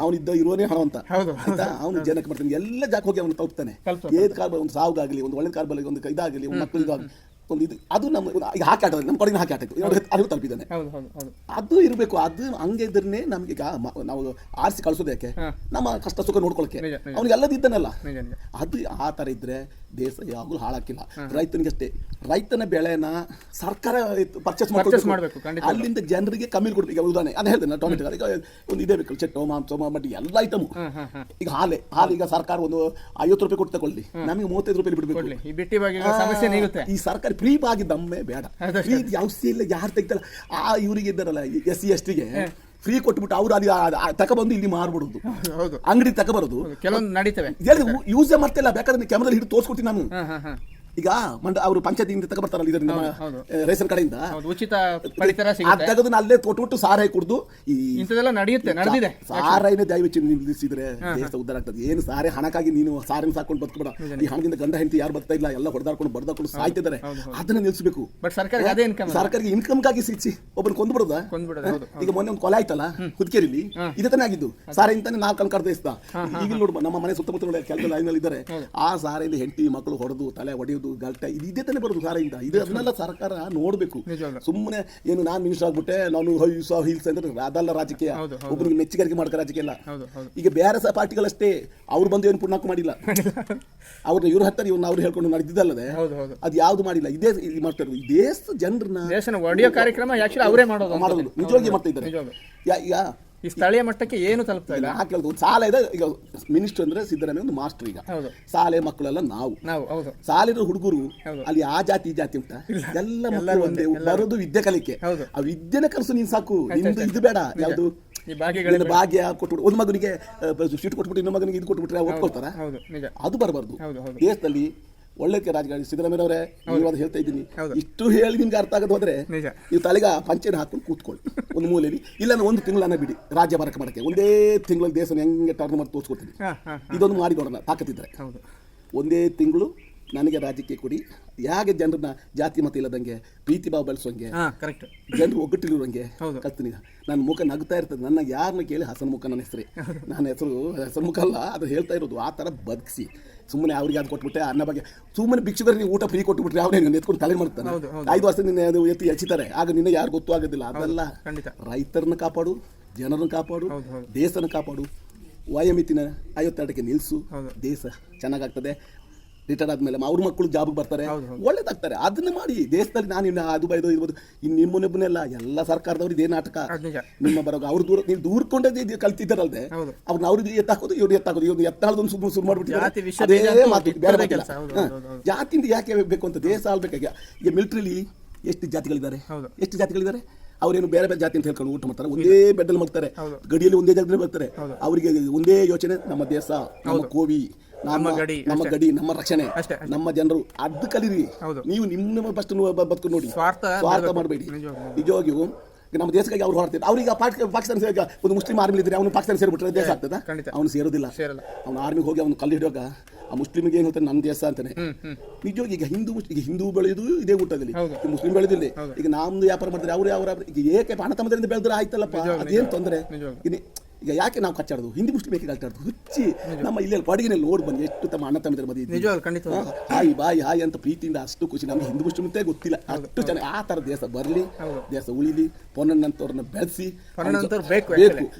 ಅವನು ಇದ್ದ ಇರುವನೇ ಹಣ ಅಂತ. ಆಯ್ತಾ? ಅವನು ಜನಕ್ಕೆ ಬರ್ತಾನೆ. ಎಲ್ಲ ಜಾಕ್ ಹೋಗಿ ಅವನು ತಪ್ಪಾನೆ. ಏದ್ ಕಾರ್ ಒಂದು ಸಾವುಗಾಗಲಿ ಒಂದು ಒಳ್ಳೆ ಕಾರ್ ಬರಲಿ ಒಂದು ಇದಾಗಲಿ ಒಂದು ಮಕ್ಕಳು ಒಂದು ಇದು ಅದು ನಮ್ಮ ಈಗ ಹಾಕಿ ಆಟ ನಮ್ಮ ಕೊಡಗಿನ ಹಾಕಿ ಆಟ ಅದು ತಲುಪಿದ್ದಾನೆ. ಅದು ಇರಬೇಕು ಅದು ಹಂಗೆ ಇದ್ರೆ ನಮ್ಗೆ ಈಗ ನಾವು ಆರಿಸಿ ಕಳಿಸೋದು ಯಾಕೆ? ನಮ್ಮ ಕಷ್ಟ ಸುಖ ನೋಡ್ಕೊಳಕ್ಕೆ. ನಿಜ, ನಿಜ. ಅವ್ನಿಗೆ ಎಲ್ಲದಿದ್ದಾನಲ್ಲ ನಿಜ ನಿಜ. ಅದು ಆ ತರ ಇದ್ರೆ ದೇಶ ಯಾವಾಗಲೂ ಹಾಳಾಕಿಲ್ಲ. ರೈತನಿಗಷ್ಟೇ ರೈತನ ಬೆಳೆನ ಸರ್ಕಾರ ಪರ್ಚೇಸ್ ಮಾಡಬೇಕು. ಅಲ್ಲಿಂದ ಜನರಿಗೆ ಕಮ್ಮಿ ಕೊಡ್ಬೇಕು. ಈಗ ಉದಾಹರಣೆ ಅದೇ ಹೇಳ್ತೇನೆ ಟೊಮೆಟೊ ಈಗ ಒಂದು ಇದೇ ಬೇಕು ಚೆಟ್ಟು ಮಾಂಸ ಮಟ್ಟಿ ಎಲ್ಲ ಐಟಮು ಈಗ ಹಾಲೆ ಹಾಲು ಈಗ ಸರ್ಕಾರ ಒಂದು ಐವತ್ತು ರೂಪಾಯಿ ಕೊಟ್ಟು ತಗೊಳ್ಳಿ. ನಮಗೆ ಮೂವತ್ತೈದು ರೂಪಾಯಿ ಬಿಡಬೇಕು. ಈ ಸರ್ಕಾರ ಫ್ರೀ ಬಾಗಿ ದಮ್ಮೆ ಬೇಡ ಪ್ರೀತಿ ಫ್ರೀ ಔಷಧಿ ಇಲ್ಲ ಯಾರು ತೆಗಿತಲ್ಲ ಆ ಇವರಿಗೆ ಇದ್ದಾರಲ್ಲ ಎಸ್ ಸಿ ಎಸ್ ಟಿಗೆ. ಫ್ರೀ ಕೊಟ್ಬಿಟ್ಟು ಅವ್ರು ಅಲ್ಲಿ ತಗೊಬಂದು ಇಲ್ಲಿ ಮಾರ್ಬಿಡುದು. ಅಂಗಡಿ ತಗೊಬರೋದು. ಕೆಲವೊಂದು ನಡೀತವೆ. ಯೂಸೇ ಮಾಡ್ತಿಲ್ಲ ಬೇಕಾದ್ರೆ ಕ್ಯಾಮ್ರಾದಲ್ಲಿ ಹಿಡಿದು ತೋರಿಸ್ಕೊಡ್ತೀನಿ ನಾನು. ಈಗ ಮಂಡ ಅವರು ಪಂಚಾಯತಿಯಿಂದ ತಗೊಬರ್ತಾರಲ್ಲ ಇದರಿಂದ. ರೇಷನ್ ಕಡೆಯಿಂದ. ಉಚಿತ ತೆಗೆದು ಅಲ್ಲೇ ಕೊಟ್ಬಿಟ್ಟು ಸಾರಾಯಿ ಕುಡ್ದು ಈ ಇಂಥದೆಲ್ಲ ನಡೆಯುತ್ತೆ ನಡೆದಿದೆ ಸಾರಾಯಿನ ದಯವಿಟ್ಟು ನಿಲ್ಲಿಸಿದ್ರೆ ದೇಶ ಉದ್ದಾರ ಆಗ್ತದೆ. ಏನು ಸಾರೆ ಹಣಕ್ಕಾಗಿ ನೀನು ಸಾರಿನ ಸಾಕೊಂಡು ಬದುಕಬೇಡ. ಈ ಹಣದಿಂದ ಗಂಡ ಹೆಂಡತಿ ಯಾರು ಬರ್ತಾ ಇಲ್ಲ ಎಲ್ಲ ಹೊಡೆದಾಡ್ಕೊಂಡು ಬಡ್ದಾಕೊಂಡು ಸಾಯ್ತಿದ್ದಾರೆ. ಅದನ್ನ ನಿಲ್ಲಿಸಬೇಕು. ಬಟ್ ಸರ್ಕಾರ ಅದೇ ಇನ್ಕಮ್ ಸರ್ಕಾರಕ್ಕೆ ಇನ್ಕಮ್ಗಾಗಿ ಸಿಚ್ಚಿ ಒಬ್ಬನ ಕೊಂದ್ಬಿಡೋದ? ಈಗ ಮೊನ್ನೆ ಒಂದು ಕೊಲೆ ಆಯ್ತಲ್ಲ ಹುದ್ಕೇರಿಲಿ ಇದೇ ತಾನೇ ಆಗಿದ್ದು. ಸಾರೆ ಇಂತಾನೆ ನಾಲ್ಕು ಕಣ್ ಇಸ್ದ ಈಗ ನೋಡ್ಬೋದು ನಮ್ಮ ಮನೆ ಸುತ್ತಮುತ್ತ ಕೆಲಸ ಲೈನಲ್ಲಿ ಇದ್ದಾರೆ. ಆ ಸಾರೆಯಲ್ಲಿ ಹೆಂಡತಿ ಮಕ್ಕಳು ಹೊಡೆದು ತಲೆ ಹೊಡೆಯೋದು ಗಲಾಟೆ ಇದು ಇದೇ ತಾನೇ ಬರೋದು ಸಾರಿಂದ ಇದು ಅದನ್ನೆಲ್ಲ ಸರ್ಕಾರ ನೋಡಬೇಕು. ಸುಮ್ಮನೆ ಏನು ನಾನು ಮಿನಿಸ್ಟರ್ ಆಗ್ಬಿಟ್ಟೆ ನಾನು ಹೈಸ ಹಿಲ್ಸ್ ಅಂದ್ರೆ ಅದಲ್ಲ ರಾಜಕೀಯ. ಒಬ್ಬರಿಗೆ ಮೆಚ್ಚುಗಾರಿಕೆ ಮಾಡ್ಕೋ ರಾಜಕೀಯ ಅಲ್ಲ ಈಗ ಬೇರೆ ಸಹ ಪಾರ್ಟಿಗಳಷ್ಟೇ ಅವ್ರು ಬಂದು ಏನು ಪುಣ್ಯಾಕ ಮಾಡಿಲ್ಲ. ಅವ್ರನ್ನ ಇವ್ರ ಹತ್ತಿರ ಇವ್ರನ್ನ ಅವ್ರು ಹೇಳ್ಕೊಂಡು ನಡೆದಿದ್ದಲ್ಲದೆ ಅದು ಯಾವ್ದು ಮಾಡಿಲ್ಲ. ಇದೇ ಇದು ಮಾಡ್ತಾ ಇರೋದು. ಈ ದೇಶ ಜನರನ್ನ ಕಾರ್ಯಕ್ರಮ ಅವರೇ ಮಾಡೋದು ನಿಜವಾಗಿ ಮಾಡ್ತಾ ಇದ್ದಾರೆ. ಯಾ- ಈಗ ಈ ಸ್ಥಳೀಯ ಮಟ್ಟಕ್ಕೆ ಏನು ತಲುಪ್ತಾ ಇಲ್ಲ ಹಾಕಿ ಸಾಲ ಇದೆ ಈಗ ಮಿನಿಸ್ಟರ್ ಅಂದ್ರೆ ಸಿದ್ದರಾಮಯ್ಯ ಒಂದು ಮಾಸ್ಟರ್ ಈಗ. ಹೌದು. ಶಾಲೆ ಮಕ್ಕಳೆಲ್ಲ ನಾವು. ನಾವು ಹೌದು. ಸಾಲಿನ ಹುಡುಗರು ಅಲ್ಲಿ ಆ ಜಾತಿ ಈ ಜಾತಿ ಉಂಟಾ? ಎಲ್ಲ ಮಕ್ಕಳು ಒಂದೇ ಬರೋದು ವಿದ್ಯೆ ಕಲಿಕೆ. ಆ ವಿದ್ಯೆನ ಕಲಸು ನೀನ್ ಸಾಕು. ನಿಮ್ದು ಇದು ಬೇಡ ಯಾವುದು? ಭಾಗ್ಯ ಕೊಟ್ಬಿಟ್ಟು ಒಂದು ಮಗನಿಗೆ ಸೀಟ್ ಕೊಟ್ಬಿಟ್ಟು ಇನ್ನೊಂದು ಮಗನಿಗೆ ಇದು ಕೊಟ್ಬಿಟ್ರೆ ಒಪ್ಕೊಳ್ತಾರ? ಅದು ಬರಬಾರ್ದು. ದೇಶದಲ್ಲಿ ಒಳ್ಳೆ ರಾಜಕಾರಣಿ ಸಿದ್ದರಾಮಯ್ಯ ಅವರೇ ನೀವಾದ ಹೇಳ್ತಾ ಇದ್ದೀನಿ. ಇಷ್ಟು ಹೇಳಿ ನಿಮ್ಗೆ ಅರ್ಥ ಆಗದು ಹೋದ್ರೆ ನೀವು ತಲೆಗ ಪಂಚೆನ ಹಾಕೊಂಡು ಕೂತ್ಕೊಳ್ಳಿ ಒಂದು ಮೂಲೆಯಲ್ಲಿ. ಇಲ್ಲಾಂದ್ರೆ ಒಂದು ತಿಂಗಳನ್ನ ಬಿಡಿ ರಾಜ್ಯ ಬರಕ ಮಾಡಕ್ಕೆ. ಒಂದೇ ತಿಂಗಳಲ್ಲಿ ದೇಶನ ಹೆಂಗೆ ಟರ್ನ್ ಮಾಡಿ ತೋರಿಸ್ಕೊಡ್ತೀನಿ. ಇದೊಂದು ಮಾಡಿ ನೋಡೋಣ ತಾಕತ್ತಿದ್ರೆ ಒಂದೇ ತಿಂಗಳು ನನಗೆ ರಾಜಕೀಯ ಕೊಡಿ. ಹೇಗೆ ಜನರನ್ನ ಜಾತಿ ಮತ ಇಲ್ಲದಂಗೆ ಪ್ರೀತಿ ಭಾವ ಬೆಳೆಸೋಂಗೆ ಕರೆಕ್ಟ್ ಜನರು ಒಗ್ಗಟ್ಟಿರುವಂಗೆ ಹೌದು. ಕಲ್ತೀನಿ ನನ್ನ ಮುಖ ನಗ್ತಾ ಇರ್ತದೆ. ನನ್ನ ಯಾರನ್ನ ಕೇಳಿ ಹಸನ್ ಮುಖ ನನ್ನ ಹೆಸರೇ. ನನ್ನ ಹೆಸರು ಹಸನ್ ಮುಖ ಅಲ್ಲ ಅದು ಹೇಳ್ತಾ ಇರೋದು. ಆ ಥರ ಬದುಕಿಸಿ. ಸುಮ್ಮನೆ ಅವ್ರಿಗೆ ಅದು ಕೊಟ್ಬಿಟ್ಟೆ ಅನ್ನ ಬಗ್ಗೆ ಸುಮ್ಮನೆ ಭಿಕ್ಷುಕರಿಗೆ ನೀವು ಊಟ ಫ್ರೀ ಕೊಟ್ಬಿಟ್ರೆ ಅವನೇ ಎತ್ಕೊಂಡು ತಲೆ ಮಾಡ್ತಾನೆ. ಐದು ವರ್ಷ ನಿನ್ನೆ ಅದು ಎತ್ತಿ ಹಚ್ಚಿತಾರೆ ಆಗ ನಿನ್ನೆ ಯಾರು ಗೊತ್ತು ಆಗೋದಿಲ್ಲ. ಅದೆಲ್ಲ ರೈತರನ್ನ ಕಾಪಾಡು ಜನರನ್ನ ಕಾಪಾಡು. ದೇಶನ ಕಾಪಾಡು. ವಯೋಮಿತಿನ ಐವತ್ತೆರಡಕ್ಕೆ ನಿಲ್ಲಿಸು. ದೇಶ ಚೆನ್ನಾಗಾಗ್ತದೆ. ರಿಟೈರ್ ಆದ್ಮೇಲೆ ಅವ್ರ ಮಕ್ಕಳು ಜಾಬ್ಗೆ ಬರ್ತಾರೆ. ಒಳ್ಳೇದಾಗ್ತಾರೆ ಅದನ್ನ ಮಾಡಿ ದೇಶದಲ್ಲಿ ನಾನು ಇನ್ನು ಅದು ಬೈದು ಇರ್ಬೋದು ಇನ್ನು ನಿಮ್ಮನ್ನೆಲ್ಲ ಎಲ್ಲ ಸರ್ಕಾರದವ್ರು ಇದೇ ನಾಟಕ ನಿಮ್ಮ ಬರೋ ಅವ್ರು ದೂರ ನೀವು ದೂರ್ಕೊಂಡೇ ಇದು ಕಲ್ತಿದ್ದಾರಲ್ದೆ. ಅವ್ರನ್ನ ಅವ್ರಿಗೆ ಎತ್ತಾಕೋದು ಇವ್ರು ಎತ್ತಾಕೋದು ಇವ್ರು ಎತ್ತಾಳದೊಂದು ಸುಮ್ಮನೆ ಶುರು ಜಾತಿ ವಿಷ ಮಾಡ್ಬಿಟ್ಟು ಅದೇ ಮಾತು ಬಿತ್ತೋದೇ ಬೇರೆ ಮಾತಿಲ್ಲ. ಕೆಲ್ಸ. ಹೌದು, ಹಾ. ಹೌದು, ಹೌದು. ಜಾತಿಯಿಂದ ಯಾಕೆ ಬೇಕು ಅಂತ ದೇಶ ಆಳ್ಬೇಕಾಗಿ ಈಗ ಮಿಲಿಟರಿಲಿ ಎಷ್ಟು ಜಾತಿಗಳಿದ್ದಾರೆ. ಎಷ್ಟು ಜಾತಿಗಳಿದ್ದಾರೆ ಅವ್ರೇನು ಬೇರೆ ಬೇರೆ ಜಾತಿ ಅಂತ ಹೇಳ್ಕೊಂಡು ಊಟ ಮಾಡ್ತಾರೆ ಒಂದೇ ಬೆಡ್ಡಲ್ಲಿ ಮಾಡ್ತಾರೆ. ಗಡಿಯಲ್ಲಿ ಒಂದೇ ಜಾಗದಲ್ಲಿ ಬರ್ತಾರೆ. ಅವರಿಗೆ ಒಂದೇ ಯೋಚನೆ ನಮ್ಮ ದೇಶ ನಮ್ಮ ಕೋವಿ ನಮ್ಮ ಗಡಿ, ನಮ್ಮ ಗಡಿ ನಮ್ಮ ರಕ್ಷಣೆ. ನಮ್ಮ ಜನರು ಅದ್ ಕಲೀರಿ. ನೀವು ನಿಮ್ಮ ಫಸ್ಟ್ ಬದುಕು ನೋಡಿ. ಸ್ವಾರ್ಥ ಸ್ವಾರ್ಥ ಮಾಡಬೇಡಿ. ನಿಜವಾಗಿಯೂ ನಮ್ಮ ದೇಶಕ್ಕಾಗಿ ಅವ್ರು ಹೊರಡ್ತಾರೆ ಅವ್ರಿಗೆ ಪಾಕಿಸ್ತಾನ ಸೇರಿ ಒಂದು ಮುಸ್ಲಿಂ ಆರ್ಮಿ ಇದ್ರೆ ಅವನು ಪಾಕಿಸ್ತಾನ ಸೇರಿಬಿಟ್ರೆ ದೇಶ ಆಗ್ತದ. ಅವನು ಸೇರೋದಿಲ್ಲ. ಅವ್ನು ಆರ್ಮಿಗೆ ಹೋಗಿ ಅವ್ನು ಕಲ್ಲು ಹಿಡಿಯೋಗ ಆ ಮುಸ್ಲಿಮ್ಗೆ ಏನು ಹೋಗ್ತಾನೆ ನನ್ನ ದೇಶ ಅಂತಾನೆ. ನಿಜವಾಗಿ ಈಗ ಹಿಂದೂ ಈಗ ಹಿಂದೂ ಬೆಳೆಯೋದು ಇದೇ ಊಟದಲ್ಲಿ. ಈಗ ಮುಸ್ಲಿಂ ಬೆಳೆದಿಲ್ಲ. ಈಗ ನಮ್ದು ವ್ಯಾಪಾರ ಮಾಡಿದ್ರೆ ಅವ್ರು ಯಾವ ಈಗ ಏಕೆ ಹಣ ತಮ್ಮದ್ರಿಂದ ಬೆಳೆದ್ರೆ ಆಯ್ತಲ್ಲಪ್ಪ? ಅದೇನು ತೊಂದರೆ. ಇನ್ನು ಈಗ ಯಾಕೆ ನಾವು ಕಚ್ಚಾಡೋದು ಹಿಂದಿ ಮುಷ್ಟಿ ಬೇಕು ಕಚ್ಚಾಡೋದು ಹುಚ್ಚಿ ನಮ್ಮ ಇಲ್ಲಿ ಬಾಡಿಗೆನಲ್ಲಿ ನೋಡಿ ಬಂದು ಎಷ್ಟು ತಮ್ಮ ಅಣ್ಣ ತಮ್ಮದ್ರ ಮದುವೆ ಹಾಯಿ ಬಾಯಿ ಹಾಯ್ ಅಂತ ಪ್ರೀತಿಯಿಂದ ಅಷ್ಟು ಖುಷಿ. ನಮ್ಗೆ ಹಿಂದೂ ಮುಷ್ಟಿ ಮುಂತೆ ಗೊತ್ತಿಲ್ಲ. ಅಷ್ಟು ಜನ ಆ ಥರ ದೇಶ ಬರಲಿ. ದೇಶ ಉಳಿಲಿ ಪೊನ್ನಣ್ಣಂತವ್ರನ್ನ ಬೆಳೆಸಿ ಬೇಕು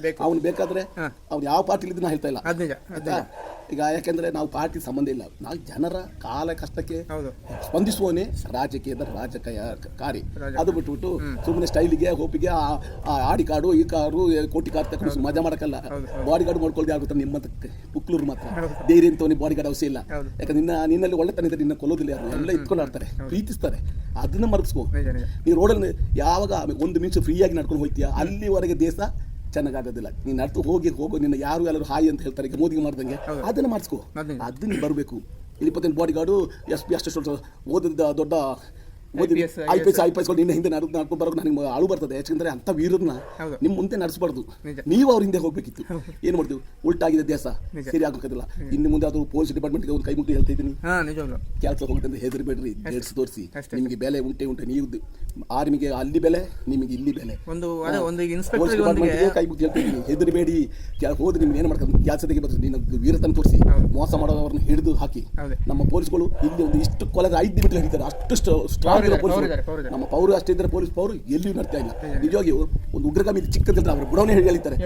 ಬೇಕು. ಅವ್ನು ಬೇಕಾದ್ರೆ. ಅವ್ನು ಯಾವ ಪಾರ್ಟಿಲಿದ್ದು ನಾ ಹೇಳ್ತಾ ಇಲ್ಲ. ಈಗ ಯಾಕೆಂದ್ರೆ ನಾವು ಪಾರ್ಟಿ ಸಂಬಂಧ ಇಲ್ಲ. ನಾವು ಜನರ ಕಾಲ ಕಷ್ಟಕ್ಕೆ ಹೌದು. ಸ್ಪಂದಿಸುವವನೇ ರಾಜಕೀಯದ ರಾಜಕೀಯ ಕಾರಿ ರಾಜ- ಅದು ಬಿಟ್ಬಿಟ್ಟು ಸುಮ್ಮನೆ ಸ್ಟೈಲಿಗೆ ಹೋಪಿಗೆ ಆಡಿ ಕಾಡು ಈ ಕಾರು ಕೋಟಿ ಕಾರ್ ತಗೊಂಡು ಮಜಾ ಮಾಡಕಲ್ಲ ಬಾಡಿ ಗಾರ್ಡ್ ಮಾಡ್ಕೊಳ್ದೆ ಆಗುತ್ತೆ ನಿಮ್ಮ ನಿಮ್ಮಂತ ಪುಕ್ಲೂರು ಮಾತ್ರ? ಧೈರ್ಯ ಅಂತವನಿಗೆ ಬಾಡಿ ಗಾರ್ಡ್ ಅವಶ್ಯ ಇಲ್ಲ. ಯಾಕಂದ್ರೆ ನಿನ್ನ ನಿನ್ನಲ್ಲಿ ಒಳ್ಳೆತನ ತನಿದ್ರೆ ನಿನ್ನ ಕೊಲ್ಲೋದಿಲ್ಲ ಯಾರು? ಎಲ್ಲ ಇಟ್ಕೊಂಡು ಆಡ್ತಾರೆ ಪ್ರೀತಿಸ್ತಾರೆ. ಅದನ್ನ ಮರಗಿಸ್ಬೋದು ನೀವು ರೋಡಲ್ಲಿ ಯಾವಾಗ ಒಂದು ನಿಮಿಷ ಫ್ರೀಯಾಗಿ ನಡ್ಕೊಂಡು ಹೋಗ್ತೀಯಾ? ಅಲ್ಲಿವರೆಗೆ ದೇಶ ಚೆನ್ನಾಗಾಗೋದಿಲ್ಲ ನೀನು ನಡೆದು ಹೋಗಿ ಹೋಗೋ ನಿನ್ನ ಯಾರು ಎಲ್ಲರೂ ಹಾಯ್ ಅಂತ ಹೇಳ್ತಾರೆ ಈಗ ಮೋದಿಗೆ ಮಾಡ್ದಂಗೆ. ಅದನ್ನ ಮಾಡಿಸ್ಕೋ. ಅದ್ ಅದನ್ನ ಬರಬೇಕು. ಇಲ್ಲಿ ಇಪ್ಪತ್ತೆಂಟು ಬಾಡಿ ಗಾರ್ಡು ಎಸ್ ಪಿ ಅಷ್ಟು ಓದಿದ ದೊಡ್ಡ IPS, I P S I P S ನಿನ್ನ ಹಿಂದೆ ನಡ್ದು ನಡ್ಕೊಂಡು ಬರೋಕೆ ನನಗೆ ಅಳು ಬರ್ತದೆ. ಯಾಕಂದ್ರೆ ಅಂತ ವೀರನ್ನ ನಿಮ್ಮ ಮುಂದೆ ನಡೆಸಬಾರ್ದು. ನೀವು ಅವ್ರ ಹಿಂದೆ ಹೋಗ್ಬೇಕಿತ್ತು. ಏನು ಮಾಡ್ತೀವಿ? ಉಲ್ಟಾಗಿದೆ ದೇಶ ಸರಿ ಆಗೋಕ್ಕಿಲ್ಲ ಇನ್ನು ಮುಂದೆ ಅದು ಪೊಲೀಸ್ ಡಿಪಾರ್ಟ್ಮೆಂಟ್ಗೆ ಒಂದು ಕೈ ಮುಟ್ಟಿ ಹೇಳ್ತಾ ಇದ್ದೀನಿ. ಕೆಲಸ ಹೋಗ್ತಂದ್ರೆ ಹೆದರಿಬೇಡ್ರಿ ಜಡ್ಸ್ ತೋರಿಸಿ. ನಿಮಗೆ ಬೆಲೆ ಉಂಟೆ ಉಂಟೆ ನೀವು ಆರ್ಮಿಗೆ ಅಲ್ಲಿ ಬೆಲೆ ನಿಮಗೆ ಇಲ್ಲಿ ಬೆಲೆ. ಒಂದು ಪೊಲೀಸ್ ಡಿಪಾರ್ಟ್ಮೆಂಟ್ಗೆ ಕೈ ಮುಟ್ಟಿ ಹೇಳ್ತಾ ಇದ್ದೀನಿ. ಹೆದರಿಬೇಡಿ ಹೋದ್ರೆ ನಿಮ್ಗೆ ಏನು ಮಾಡ್ತಾರೆ ಕೆಲಸದಿಗೆ ಬರ್ತದೆ ನೀನು ವೀರತನ ತೋರಿಸಿ. ಮೋಸ ಮಾಡೋರನ್ನ ಹಿಡಿದು ಹಾಕಿ. ನಮ್ಮ ಪೊಲೀಸ್ಗಳು ಇಲ್ಲಿ ಒಂದು ಇಷ್ಟು ಕೊಲೆಗೆ ಐದು ನಿಮಿಷ ಹಿಡಿತಾರೆ. ಅಷ್ಟು ಸ್ಟ್ರಾಂಗ್ ಇದ್ದಾರೆ, ಪೊಲೀಸ್ ಪವರ್ ಇದ್ದಾರೆ, ಪವರ್ ಇದ್ದಾರೆ. ನಮ್ಮ ಪೌರು ಅಷ್ಟೇ ಇದ್ರೆ ಪೊಲೀಸ್ ಪೌರು ಎಲ್ಲಿಯೂ ನಡ್ತಾ ಇಲ್ಲ. ನಿಜವಾಗಿ ಒಂದು ಉಗ್ರಗಾಮಿ ಚಿಕ್ಕದಿಲ್ಲ ಅವರು ಬುಡವನೇ ಹೇಳಿ ಹೇಳ್ತಾರೆ.